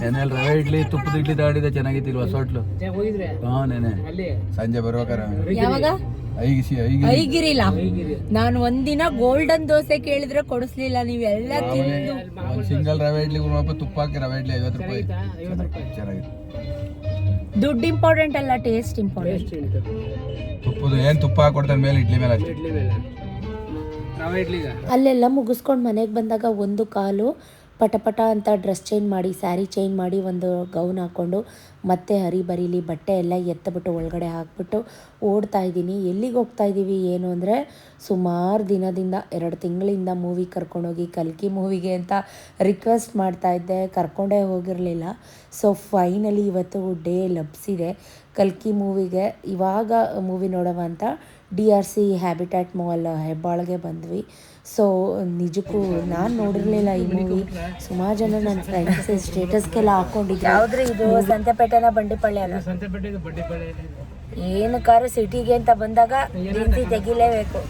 [SPEAKER 4] ನೆನೆ ರವೆ ಇಡ್ಲಿ ತುಪ್ಪದ ಇಡ್ಲಿ ದಾಡಿದೆ ಚೆನ್ನಾಗಿತ್ತಿಲ್ವಾ ಹೊಸ ಹೋಟ್ಲು
[SPEAKER 3] ಹೋಗಿದ್ರೆ?
[SPEAKER 4] ಹಾ ನೆನೆ. ಸಂಜೆ ಬರ್ಬೇಕಾರೆ
[SPEAKER 1] ಯಾವಾಗ? ಐಗಿರಿಲ್ಲ ನಾನು ಒಂದಿನ ಗೋಲ್ಡನ್ ದೋಸೆ ಕೇಳಿದ್ರೆ ಕೊಡಿಸ್ಲಿಲ್ಲ ನೀವೆಲ್ಲ ತಿಂದು.
[SPEAKER 4] ಒಂದು ಸಿಂಗಲ್ ರವೆ ಇಡ್ಲಿ ತುಪ್ಪ ಹಾಕಿ ರವೆ ಇಡ್ಲಿ ಐವತ್ತು ರೂಪಾಯಿ.
[SPEAKER 1] ದುಡ್ಡು ಇಂಪಾರ್ಟೆಂಟ್ ಅಲ್ಲ ಟೇಸ್ಟ್ ಇಂಪಾರ್ಟೆಂಟ್
[SPEAKER 4] ತುಪ್ಪದ ಏನು ತುಪ್ಪ ಹಾಕೊಡ್ತಾರೆ ಮೇಲೆ ಇಡ್ಲಿ ಮೇಲೆ
[SPEAKER 3] ಇಡ್ಲಿ ಮೇಲೆ.
[SPEAKER 2] ಅಲ್ಲೆಲ್ಲ ಮುಗಿಸ್ಕೊಂಡು ಮನೆಗೆ ಬಂದಾಗ ಒಂದು ಕಾಲು ಪಟ ಪಟ ಅಂತ ಡ್ರೆಸ್ ಚೇಂಜ್ ಮಾಡಿ, ಸ್ಯಾರಿ ಚೇಂಜ್ ಮಾಡಿ ಒಂದು ಗೌನ್ ಹಾಕ್ಕೊಂಡು ಮತ್ತೆ ಹರಿ ಬರೀಲಿ ಬಟ್ಟೆ ಎಲ್ಲ ಎತ್ತಬಿಟ್ಟು ಒಳಗಡೆ ಹಾಕ್ಬಿಟ್ಟು ಓಡ್ತಾ ಇದ್ದೀನಿ. ಎಲ್ಲಿಗೆ ಹೋಗ್ತಾ ಇದ್ದೀವಿ ಏನು ಅಂದರೆ ಸುಮಾರು ದಿನದಿಂದ, ಎರಡು ತಿಂಗಳಿಂದ ಮೂವಿ ಕರ್ಕೊಂಡೋಗಿ, ಕಲ್ಕಿ ಮೂವಿಗೆ ಅಂತ ರಿಕ್ವೆಸ್ಟ್ ಮಾಡ್ತಾ ಇದ್ದೆ. ಕರ್ಕೊಂಡೇ ಹೋಗಿರಲಿಲ್ಲ. ಸೊ ಫೈನಲಿ ಇವತ್ತು ಡೇ ಲಭಿಸಿದೆ ಕಲ್ಕಿ ಮೂವಿಗೆ ಇವಾಗ ಮೂವಿ ನೋಡೋವ ಅಂತ D R C habitat mall ಹೆಬ್ಬಾಳ್ಗೆ ಬಂದ್ವಿ. ಸೊ ನಿಜಕ್ಕೂ ನಾನು ನೋಡಿರಲಿಲ್ಲ ಈ ಮೂವಿ ಸುಮಾರು ಜನ ನನ್ನ ಫ್ರೆಂಡ್ಸ್ ಸ್ಟೇಟಸ್ಗೆಲ್ಲ ಹಾಕೊಂಡಿದ್ದೆ
[SPEAKER 1] ಯಾವ್ದ್ರಿ ಇದು? ಸಂತೆಪೇಟೆನ
[SPEAKER 3] ಬಂಡಿಪಳ್ಳಿ ಅಲ್ಲ?
[SPEAKER 1] ಏನು ಕಾರು ಸಿಟಿಗೆ ಅಂತ ಬಂದಾಗ ನಿಂತು ತೆಗಿಲೇಬೇಕು.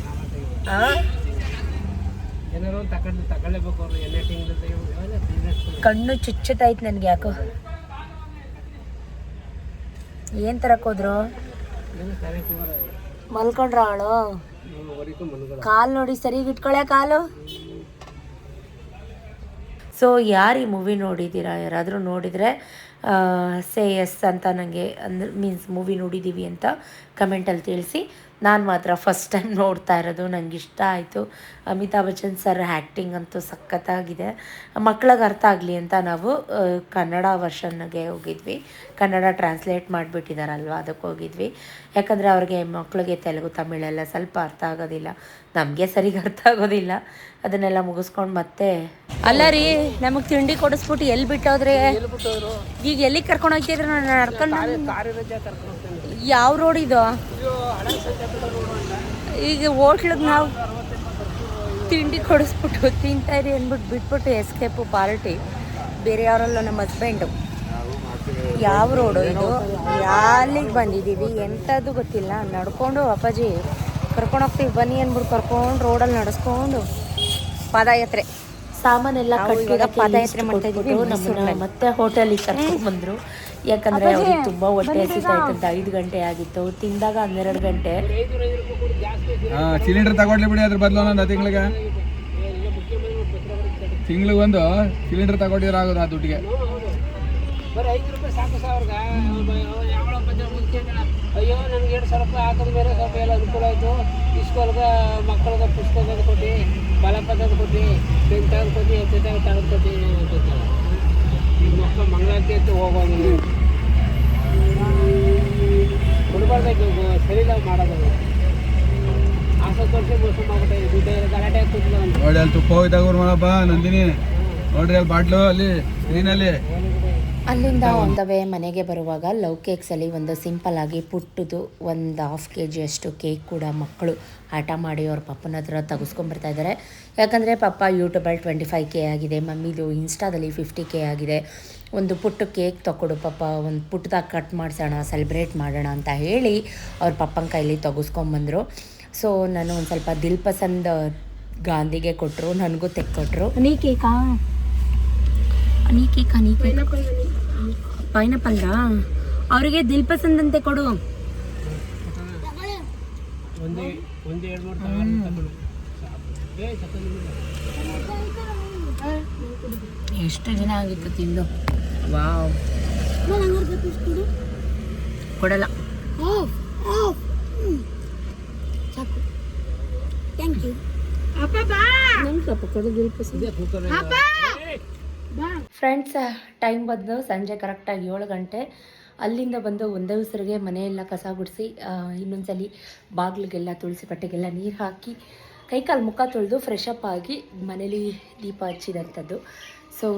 [SPEAKER 1] ಕಣ್ಣು ಚುಚ್ಚಟಾಯ್ತು ನನಗೆ ಯಾಕೋ. ಏನು ತರಕ್ ಹೋದ್ರು? ಮಲ್ಕೊಂಡ್ರ ಅವಳು ಕಾಲು ನೋಡಿ ಸರಿಯಾಗಿ ಇಟ್ಕೊಳ್ಳೆ ಕಾಲು?
[SPEAKER 2] ಸೊ ಯಾರು ಈ ಮೂವಿ ನೋಡಿದ್ದೀರಾ? ಯಾರಾದರೂ ನೋಡಿದರೆ ಸೇ ಎಸ್ ಅಂತ ನನಗೆ ಅಂದ್ರೆ ಮೀನ್ಸ್ ಮೂವಿ ನೋಡಿದ್ದೀವಿ ಅಂತ ಕಮೆಂಟಲ್ಲಿ ತಿಳಿಸಿ. ನಾನು ಮಾತ್ರ ಫಸ್ಟ್ ಟೈಮ್ ನೋಡ್ತಾ ಇರೋದು ನನಗೆ ಇಷ್ಟ ಆಯಿತು. ಅಮಿತಾಬ್ ಬಚ್ಚನ್ ಸರ್ ಆ್ಯಕ್ಟಿಂಗ್ ಅಂತೂ ಸಖತ್ತಾಗಿದೆ. ಮಕ್ಳಿಗೆ ಅರ್ಥ ಆಗಲಿ ಅಂತ ನಾವು ಕನ್ನಡ ವರ್ಷನ್ಗೆ ಹೋಗಿದ್ವಿ. ಕನ್ನಡ ಟ್ರಾನ್ಸ್ಲೇಟ್ ಮಾಡಿಬಿಟ್ಟಿದಾರಲ್ವ ಅದಕ್ಕೆ ಹೋಗಿದ್ವಿ. ಯಾಕಂದರೆ ಅವ್ರಿಗೆ ಮಕ್ಕಳಿಗೆ ತೆಲುಗು ತಮಿಳೆಲ್ಲ ಸ್ವಲ್ಪ ಅರ್ಥ ಆಗೋದಿಲ್ಲ. ನಮಗೆ ಸರಿಗೆ ಅರ್ಥ ಆಗೋದಿಲ್ಲ. ಅದನ್ನೆಲ್ಲ ಮುಗಿಸ್ಕೊಂಡು ಮತ್ತೆ
[SPEAKER 1] ಅಲ್ಲ ರೀ ನಮಗೆ ತಿಂಡಿ ಕೊಡಿಸ್ಬಿಟ್ಟು ಎಲ್ಲಿ ಬಿಟ್ಟೋದ್ರೆ? ಈಗ ಎಲ್ಲಿಗೆ ಕರ್ಕೊಂಡು ಹೋಗ್ತಿದ್ರು? ನಾನು ನಡ್ಕೊಂಡು ಯಾವ ರೋಡ್ ಇದು? ಈಗ ಹೋಟ್ಲಿಗೆ ನಾವು ತಿಂಡಿ ಕೊಡಿಸ್ಬಿಟ್ಟು ತಿಂತಾ ಇರಿ ಅಂದ್ಬಿಟ್ಟು ಬಿಟ್ಬಿಟ್ಟು ಎಸ್ಕೇಪು ಪಾರ್ಟಿ ಬೇರೆ ಯಾರಲ್ಲ ನಮ್ಮ ಹಸ್ಬೆಂಡು ಯಾವ ರೋಡು ಇದು? ಯಾಲಿಗೆ ಬಂದಿದ್ದೀವಿ? ಎಂಥದ್ದು ಗೊತ್ತಿಲ್ಲ. ನಡ್ಕೊಂಡು ಅಪ್ಪಾಜಿ ಕರ್ಕೊಂಡು ಹೋಗ್ತೀವಿ. ಬನ್ನಿ ಅಂದ್ಬಿಟ್ಟು ಕರ್ಕೊಂಡು ರೋಡಲ್ಲಿ ನಡೆಸ್ಕೊಂಡು ಪಾದಯಾತ್ರೆ.
[SPEAKER 2] ಸಾಮಾನೆಲ್ಲ
[SPEAKER 1] ಇದ್ದೀವಿ
[SPEAKER 2] ನಮ್ಮನ್ನ. ಮತ್ತೆ ಹೋಟೆಲಿಗೆ ಬಂದ್ರು. ಯಾಕಂದ್ರೆ ಅವ್ರಿಗೆ ತುಂಬ ಹೊಟ್ಟೆ ಅಂತ ಐದು ಗಂಟೆ ಆಗಿತ್ತು. ತಿಂದಾಗ ಹನ್ನೆರಡು ಗಂಟೆ.
[SPEAKER 4] ಸಿಲಿಂಡರ್ ತಗೊಳ್ಳಿ ಬಿಡಿ ಅದ್ರ ಬದಲು ಒಂದು ತಿಂಗಳಿಗೆ. ತಿಂಗ್ಳಿಗೆ ಒಂದು ಸಿಲಿಂಡರ್ ತಗೊಂಡಿದ್ರೆ ಆಗೋದು ಆ ದುಡ್ಡಿಗೆ.
[SPEAKER 3] ಬರೀ ಅಯ್ಯೋ ನನಗೆ ಎರಡು ಸಾವಿರ ರೂಪಾಯಿ ಹಾಕಿದ ಮೇಲೆ ಸ್ವಲ್ಪ ಎಲ್ಲ ಅನುಕೂಲ ಆಯಿತು. ಇಸ್ಕೊಲ್ಗೆ ಮಕ್ಕಳಿಗೆ ಪುಸ್ತಕ ಕೊಟ್ಟು ಬಲಪದ ಕೊಟ್ಟು ಪೆನ್ ತೆಗೆದು ಕೊಟ್ಟು ಎತ್ತೆ ತೆಗೆದು ಕೊಟ್ಟು ಈ ಮಕ್ಕಳು ಮಂಗಳಾರತಿ ಅಂತ ಹೋಗೋದು. ಕೊಡಬಾರ್ದು ಸರಿ ನಾವು ಮಾಡೋದು. ಆಸೆ
[SPEAKER 4] ನೋಡಿ ಅಲ್ಲಿ ತುಪ್ಪ ಹೋಯ್ತಾಗ ಮಾಡಪ್ಪ ನಂದಿನಿ. ನೋಡ್ರಿ ಅಲ್ಲಿ ಬಾಟ್ಲು ಅಲ್ಲಿ, ಸ್ಕ್ರೀನಲ್ಲಿ.
[SPEAKER 2] ಅಲ್ಲಿಂದ ಆನ್ ದ ವೇ ಮನೆಗೆ ಬರುವಾಗ ಲವ್ ಕೇಕ್ಸಲ್ಲಿ ಒಂದು ಸಿಂಪಲ್ ಆಗಿ ಪುಟ್ಟದು ಒಂದು ಹಾಫ್ ಕೆ ಜಿಯಷ್ಟು ಕೇಕ್ ಕೂಡ ಮಕ್ಕಳು ಆಟ ಮಾಡಿ ಅವ್ರ ಪಪ್ಪನ ಹತ್ರ ತೆಗೆಸ್ಕೊಂಬರ್ತಾ ಇದ್ದಾರೆ ಯಾಕಂದರೆ ಪಪ್ಪ ಯೂಟ್ಯೂಬಲ್ಲಿ ಟ್ವೆಂಟಿ ಫೈವ್ ಕೆ ಆಗಿದೆ ಮಮ್ಮಿದು ಇನ್ಸ್ಟಾದಲ್ಲಿ ಫಿಫ್ಟಿ ಕೆ ಆಗಿದೆ. ಒಂದು ಪುಟ್ಟ ಕೇಕ್ ತಗೊಡು ಪಪ್ಪ ಒಂದು ಪುಟ್ಟದಾಗ ಕಟ್ ಮಾಡಿಸೋಣ ಸೆಲೆಬ್ರೇಟ್ ಮಾಡೋಣ ಅಂತ ಹೇಳಿ ಅವ್ರ ಪಪ್ಪನ ಕೈಲಿ ತೆಗೆಸ್ಕೊಂಬಂದರು ಸೊ ನಾನು ಒಂದು ಸ್ವಲ್ಪ ದಿಲ್ ಪಸಂದ್ ಗಾಂಧಿಗೆ ಕೊಟ್ಟರು ನನಗೂ ತೆಕ್ಕೊಟ್ರು.
[SPEAKER 1] ನೀ ಕೇಕಾ ನೀ ಕೇಕಾ ನೀ ಕೇಕ್ ಪೈನಾಪಲ್ದಾ ಅವರಿಗೆ ದಿಲ್ ಪಸಂದ್ ಅಂತೆ ಕೊಡು.
[SPEAKER 3] ಒಂದು ಒಂದು ಎರಡು ಮೂರು ತಗೊಂಡು ತಗೊಳ್ಳು ಏ ತಗೊಂಡು
[SPEAKER 1] ಎಷ್ಟು ದಿನ ಆಗಿತ್ತು ತಿಂದು? ವಾವ್. ಕೊಡಲ್ಲ.
[SPEAKER 2] ಫ್ರೆಂಡ್ಸ್ ಟೈಮ್ ಬಂದು ಸಂಜೆ ಕರೆಕ್ಟಾಗಿ ಏಳು ಗಂಟೆ. ಅಲ್ಲಿಂದ ಬಂದು ಒಂದೇ ಉಸಿರಿಗೆ ಮನೆಯೆಲ್ಲ ಕಸ ಗುಡಿಸಿ ಇನ್ನೊಂದ್ಸಲಿ ಬಾಗಿಲಿಗೆಲ್ಲ ತುಳಸಿ ಕಟ್ಟೆಗೆಲ್ಲ ನೀರು ಹಾಕಿ, ಕೈಕಾಲು ಮುಖ ತೊಳೆದು ಫ್ರೆಶ್ ಅಪ್ ಆಗಿ ಮನೇಲಿ ದೀಪ ಹಚ್ಚಿದಂಥದ್ದು. ಸೊ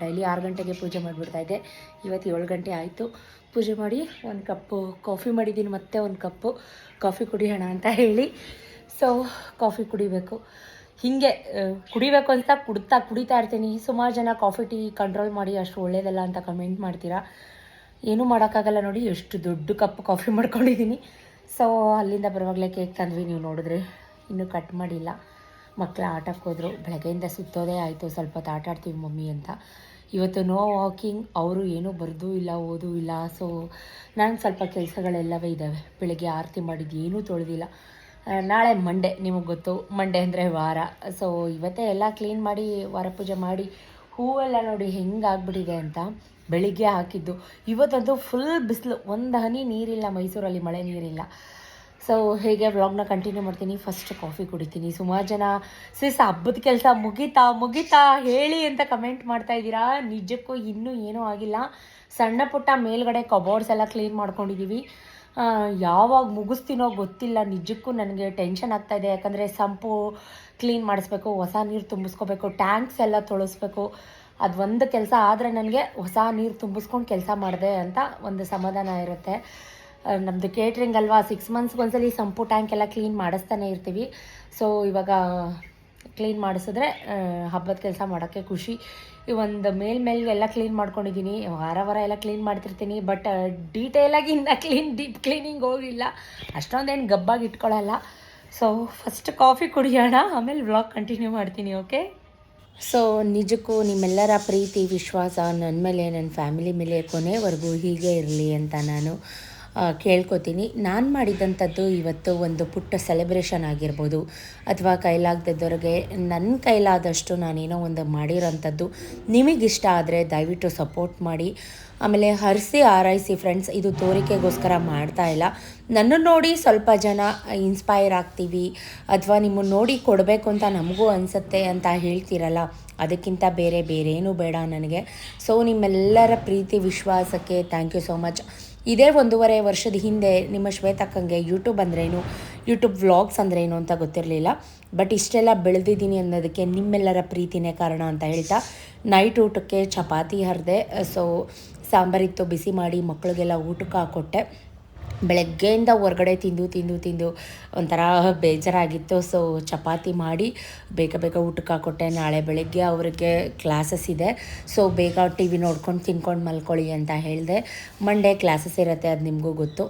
[SPEAKER 2] ಡೈಲಿ ಆರು ಗಂಟೆಗೆ ಪೂಜೆ ಮಾಡಿಬಿಡ್ತಾ ಇದ್ದೆ. ಇವತ್ತು ಏಳು ಗಂಟೆ ಆಯಿತು. ಪೂಜೆ ಮಾಡಿ ಒಂದು ಕಪ್ಪು ಕಾಫಿ ಮಾಡಿದ್ದೀನಿ ಮತ್ತೆ ಒಂದು ಕಪ್ಪು ಕಾಫಿ ಕುಡಿಯೋಣ ಅಂತ ಹೇಳಿ. ಸೊ ಕಾಫಿ ಕುಡಿಬೇಕು. ಹೀಗೆ ಕುಡಿಬೇಕು ಅಂತ ಕುಡ್ತಾ ಕುಡಿತಾ ಇರ್ತೀನಿ. ಸುಮಾರು ಜನ ಕಾಫಿ ಟೀ ಕಂಟ್ರೋಲ್ ಮಾಡಿ ಅಷ್ಟು ಒಳ್ಳೇದಲ್ಲ ಅಂತ ಕಮೆಂಟ್ ಮಾಡ್ತೀರಾ? ಏನೂ ಮಾಡೋಕ್ಕಾಗಲ್ಲ ನೋಡಿ, ಎಷ್ಟು ದೊಡ್ಡ ಕಪ್ ಕಾಫಿ ಮಾಡ್ಕೊಂಡಿದ್ದೀನಿ. ಸೊ ಅಲ್ಲಿಂದ ಬರುವಾಗಲೇ ಕೇಕ್ ತಂದ್ವಿ, ನೀವು ನೋಡಿದ್ರೆ. ಇನ್ನೂ ಕಟ್ ಮಾಡಿಲ್ಲ. ಮಕ್ಕಳು ಆಟಕ್ಕೆ ಹೋದರು. ಬೆಳಗ್ಗೆಯಿಂದ ಸುತ್ತೋದೇ ಆಯಿತು. ಸ್ವಲ್ಪ ಹೊತ್ತು ಆಟ ಆಡ್ತೀವಿ ಮಮ್ಮಿ ಅಂತ. ಇವತ್ತು ನೋ ವಾಕಿಂಗ್ ಅವರು ಏನೂ ಬರೆದೂ ಇಲ್ಲ, ಓದೂ ಇಲ್ಲ. ಸೊ ನಾನು ಸ್ವಲ್ಪ ಕೆಲಸಗಳೆಲ್ಲವೇ ಇದ್ದಾವೆ ಬೆಳಗ್ಗೆ ಆರತಿ ಮಾಡಿದ್ದು ಏನೂ ತೊಳೆದಿಲ್ಲ. ನಾಳೆ ಮಂಡೆ ನಿಮಗೆ ಗೊತ್ತು. ಮಂಡೆ ಅಂದರೆ ವಾರ. ಸೊ ಇವತ್ತೇ ಎಲ್ಲ ಕ್ಲೀನ್ ಮಾಡಿ, ವಾರ ಪೂಜೆ ಮಾಡಿ, ಹೂವೆಲ್ಲ ನೋಡಿ ಹೆಂಗಾಗ್ಬಿಟ್ಟಿದೆ ಅಂತ ಬೆಳಿಗ್ಗೆ ಹಾಕಿದ್ದು. ಇವತ್ತಂತೂ ಫುಲ್ ಬಿಸಿಲು. ಒಂದು ಹನಿ ನೀರಿಲ್ಲ, ಮೈಸೂರಲ್ಲಿ ಮಳೆ ನೀರಿಲ್ಲ. ಸೊ ಹೇಗೆ ವ್ಲಾಗ್ನ ಕಂಟಿನ್ಯೂ ಮಾಡ್ತೀನಿ. ಫಸ್ಟ್ ಕಾಫಿ ಕುಡಿತೀನಿ. ಸುಮಾರು ಜನ ಸಿಸ್ ಹಬ್ಬದ ಕೆಲಸ ಮುಗೀತಾ ಮುಗೀತಾ, ಹೇಳಿ ಅಂತ ಕಮೆಂಟ್ ಮಾಡ್ತಾ ಇದ್ದೀರಾ? ನಿಜಕ್ಕೂ ಇನ್ನೂ ಏನೂ ಆಗಿಲ್ಲ. ಸಣ್ಣ ಪುಟ್ಟ ಮೇಲ್ಗಡೆ ಕಬೋರ್ಡ್ಸ್ ಎಲ್ಲ ಕ್ಲೀನ್ ಮಾಡ್ಕೊಂಡಿದ್ದೀವಿ ಯಾವಾಗ ಮುಗಿಸ್ತೀನೋ ಗೊತ್ತಿಲ್ಲ. ನಿಜಕ್ಕೂ ನನಗೆ ಟೆನ್ಷನ್ ಆಗ್ತಾ ಇದೆ. ಯಾಕಂದರೆ ಸಂಪು ಕ್ಲೀನ್ ಮಾಡಿಸ್ಬೇಕು, ಹೊಸ ನೀರು ತುಂಬಿಸ್ಕೋಬೇಕು ಟ್ಯಾಂಕ್ಸ್ ಎಲ್ಲ ತೊಳಸ್ಬೇಕು. ಅದು ಒಂದು ಕೆಲಸ ಆದರೆ ನನಗೆ ಹೊಸ ನೀರು ತುಂಬಿಸ್ಕೊಂಡು ಕೆಲಸ ಮಾಡಿದೆ ಅಂತ ಒಂದು ಸಮಾಧಾನ ಇರುತ್ತೆ. ನಮ್ಮದು ಕೇಟ್ರಿಂಗ್ ಅಲ್ವಾ ಸಿಕ್ಸ್ ಮಂತ್ಸ್ಗೆ ಒಂದ್ಸಲಿ ಸಂಪು ಟ್ಯಾಂಕ್ ಎಲ್ಲ ಕ್ಲೀನ್ ಮಾಡಿಸ್ತಾನೆ ಇರ್ತೀವಿ. ಸೊ ಇವಾಗ ಕ್ಲೀನ್ ಮಾಡಿಸಿದ್ರೆ ಹಬ್ಬದ ಕೆಲಸ ಮಾಡೋಕ್ಕೆ ಖುಷಿ. ಈ ಒಂದು ಮೇಲ್ ಎಲ್ಲ ಕ್ಲೀನ್ ಮಾಡ್ಕೊಂಡಿದ್ದೀನಿ ವಾರ ವಾರ ಎಲ್ಲ ಕ್ಲೀನ್ ಮಾಡ್ತಿರ್ತೀನಿ ಬಟ್ ಡೀಟೇಲಾಗಿ ಇನ್ನ ಕ್ಲೀನ್ ಡೀಪ್ ಕ್ಲೀನಿಂಗ್ ಹೋಗಿಲ್ಲ. ಅಷ್ಟೊಂದೇನು ಗಬ್ಬಾಗಿ ಇಟ್ಕೊಳ್ಳಲ್ಲ ಸೊ ಫಸ್ಟ್ ಕಾಫಿ ಕುಡಿಯೋಣ, ಆಮೇಲೆ ವ್ಲಾಗ್ ಕಂಟಿನ್ಯೂ ಮಾಡ್ತೀನಿ ಓಕೆ ಸೊ ನಿಜಕ್ಕೂ ನಿಮ್ಮೆಲ್ಲರ ಪ್ರೀತಿ, ವಿಶ್ವಾಸ ನನ್ನ ಮೇಲೆ ನನ್ನ ಫ್ಯಾಮಿಲಿ ಮೇಲೆ ಕೊನೆವರೆಗೂ ಹೀಗೆ ಇರಲಿ ಅಂತ ನಾನು ಕೇಳ್ಕೊತೀನಿ. ನಾನು ಮಾಡಿದಂಥದ್ದು ಇವತ್ತು ಒಂದು ಪುಟ್ಟ ಸೆಲೆಬ್ರೇಷನ್ ಆಗಿರ್ಬೋದು. ಅಥವಾ ಕೈಲಾಗದಿದ್ದವ್ರಿಗೆ ನನ್ನ ಕೈಲಾದಷ್ಟು ನಾನೇನೋ ಒಂದು ಮಾಡಿರೋಂಥದ್ದು ನಿಮಗಿಷ್ಟ ಆದರೆ ದಯವಿಟ್ಟು ಸಪೋರ್ಟ್ ಮಾಡಿ. ಆಮೇಲೆ ಹರಿಸಿ, ಆರೈಸಿ ಫ್ರೆಂಡ್ಸ್ ಇದು ತೋರಿಕೆಗೋಸ್ಕರ ಮಾಡ್ತಾ ಇಲ್ಲ. ನನ್ನ ನೋಡಿ ಸ್ವಲ್ಪ ಜನ ಇನ್ಸ್ಪೈರ್ ಆಗ್ತೀವಿ. ಅಥವಾ ನಿಮ್ಮನ್ನು ನೋಡಿ ಕೊಡಬೇಕು ಅಂತ ನಮಗೂ ಅನಿಸುತ್ತೆ ಅಂತ ಹೇಳ್ತೀರಲ್ಲ, ಅದಕ್ಕಿಂತ ಬೇರೆ ಬೇರೇನೂ ಬೇಡ ನನಗೆ. ಸೊ ನಿಮ್ಮೆಲ್ಲರ ಪ್ರೀತಿ, ವಿಶ್ವಾಸಕ್ಕೆ ಥ್ಯಾಂಕ್ ಯು ಸೋ ಮಚ್ ಇದೇ ಒಂದೂವರೆ ವರ್ಷದ ಹಿಂದೆ ನಿಮ್ಮ ಶ್ವೇತಕ್ಕಂಗೆ ಯೂಟ್ಯೂಬ್ ಅಂದ್ರೇನು? ಯೂಟ್ಯೂಬ್ ವ್ಲಾಗ್ಸ್ ಅಂದ್ರೇನು ಅಂತ ಗೊತ್ತಿರಲಿಲ್ಲ. ಬಟ್ ಇಷ್ಟೆಲ್ಲ ಬೆಳೆದಿದ್ದೀನಿ ಅನ್ನೋದಕ್ಕೆ ನಿಮ್ಮೆಲ್ಲರ ಪ್ರೀತಿನೇ ಕಾರಣ ಅಂತ ಹೇಳ್ತಾ ನೈಟ್ ಊಟಕ್ಕೆ ಚಪಾತಿ ಹರಿದೆ ಸೊ ಸಾಂಬಾರಿತ್ತು, ಬಿಸಿ ಮಾಡಿ ಮಕ್ಕಳಿಗೆಲ್ಲ ಊಟಕ್ಕೆ ಹಾಕ್ಕೊಟ್ಟೆ ಬೆಳಗ್ಗೆಯಿಂದ ಹೊರಗಡೆ ತಿಂದು ತಿಂದು ತಿಂದು ಒಂಥರ ಬೇಜಾರಾಗಿತ್ತು. ಸೊ ಚಪಾತಿ ಮಾಡಿ ಬೇಗ ಬೇಗ ಊಟಕ್ಕೆ ಹಾಕ್ಕೊಟ್ಟೆ ನಾಳೆ ಬೆಳಗ್ಗೆ ಅವ್ರಿಗೆ ಕ್ಲಾಸಸ್ ಇದೆ. ಸೊ ಬೇಗ ಟಿ ವಿ ನೋಡ್ಕೊಂಡು ತಿನ್ಕೊಂಡು ಮಲ್ಕೊಳ್ಳಿ ಅಂತ ಹೇಳಿದೆ. ಮಂಡೇ ಕ್ಲಾಸಸ್ ಇರುತ್ತೆ, ಅದು ನಿಮಗೂ ಗೊತ್ತು.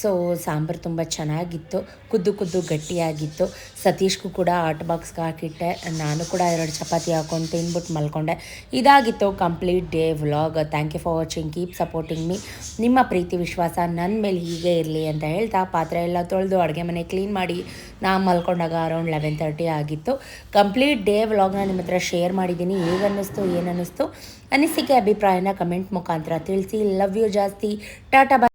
[SPEAKER 2] ಸೊ ಸಾಂಬಾರು ತುಂಬ ಚೆನ್ನಾಗಿತ್ತು. ಕುದ್ದು ಕುದ್ದು ಗಟ್ಟಿಯಾಗಿತ್ತು. ಸತೀಶ್ಗೂ ಕೂಡ ಆಟ್ ಬಾಕ್ಸ್ಗೆ ಹಾಕಿಟ್ಟೆ. ನಾನು ಕೂಡ ಎರಡು ಚಪಾತಿ ಹಾಕೊಂಡು ತಿಂದ್ಬಿಟ್ಟು ಮಲ್ಕೊಂಡೆ. ಇದಾಗಿತ್ತು complete day vlog thank you for watching keep supporting me ನಿಮ್ಮ ಪ್ರೀತಿ, ವಿಶ್ವಾಸ ನನ್ನ ಮೇಲೆ ಹೀಗೆ ಇರಲಿ ಅಂತ ಹೇಳ್ತಾ ಪಾತ್ರೆ ಎಲ್ಲ ತೊಳೆದು ಅಡುಗೆ ಮನೆ ಕ್ಲೀನ್ ಮಾಡಿ ನಾ ಮಲ್ಕೊಂಡಾಗ ಅರೌಂಡ್ ಲೆವೆನ್ ತರ್ಟಿ ಆಗಿತ್ತು. ಕಂಪ್ಲೀಟ್ ಡೇ ವ್ಲಾಗ್ನ ನಿಮ್ಮ ಹತ್ರ ಶೇರ್ ಮಾಡಿದ್ದೀನಿ. ಹೇಗನ್ನಿಸ್ತು ಅನ್ನಿಸ್ತು ಏನು ಅನ್ನಿಸ್ತು ಅನಿಸಿಕೆ, ಅಭಿಪ್ರಾಯನ ಕಮೆಂಟ್ ಮುಖಾಂತರ ತಿಳಿಸಿ. ಲವ್ ಯು ಜಾಸ್ತಿ. ಟಾಟಾ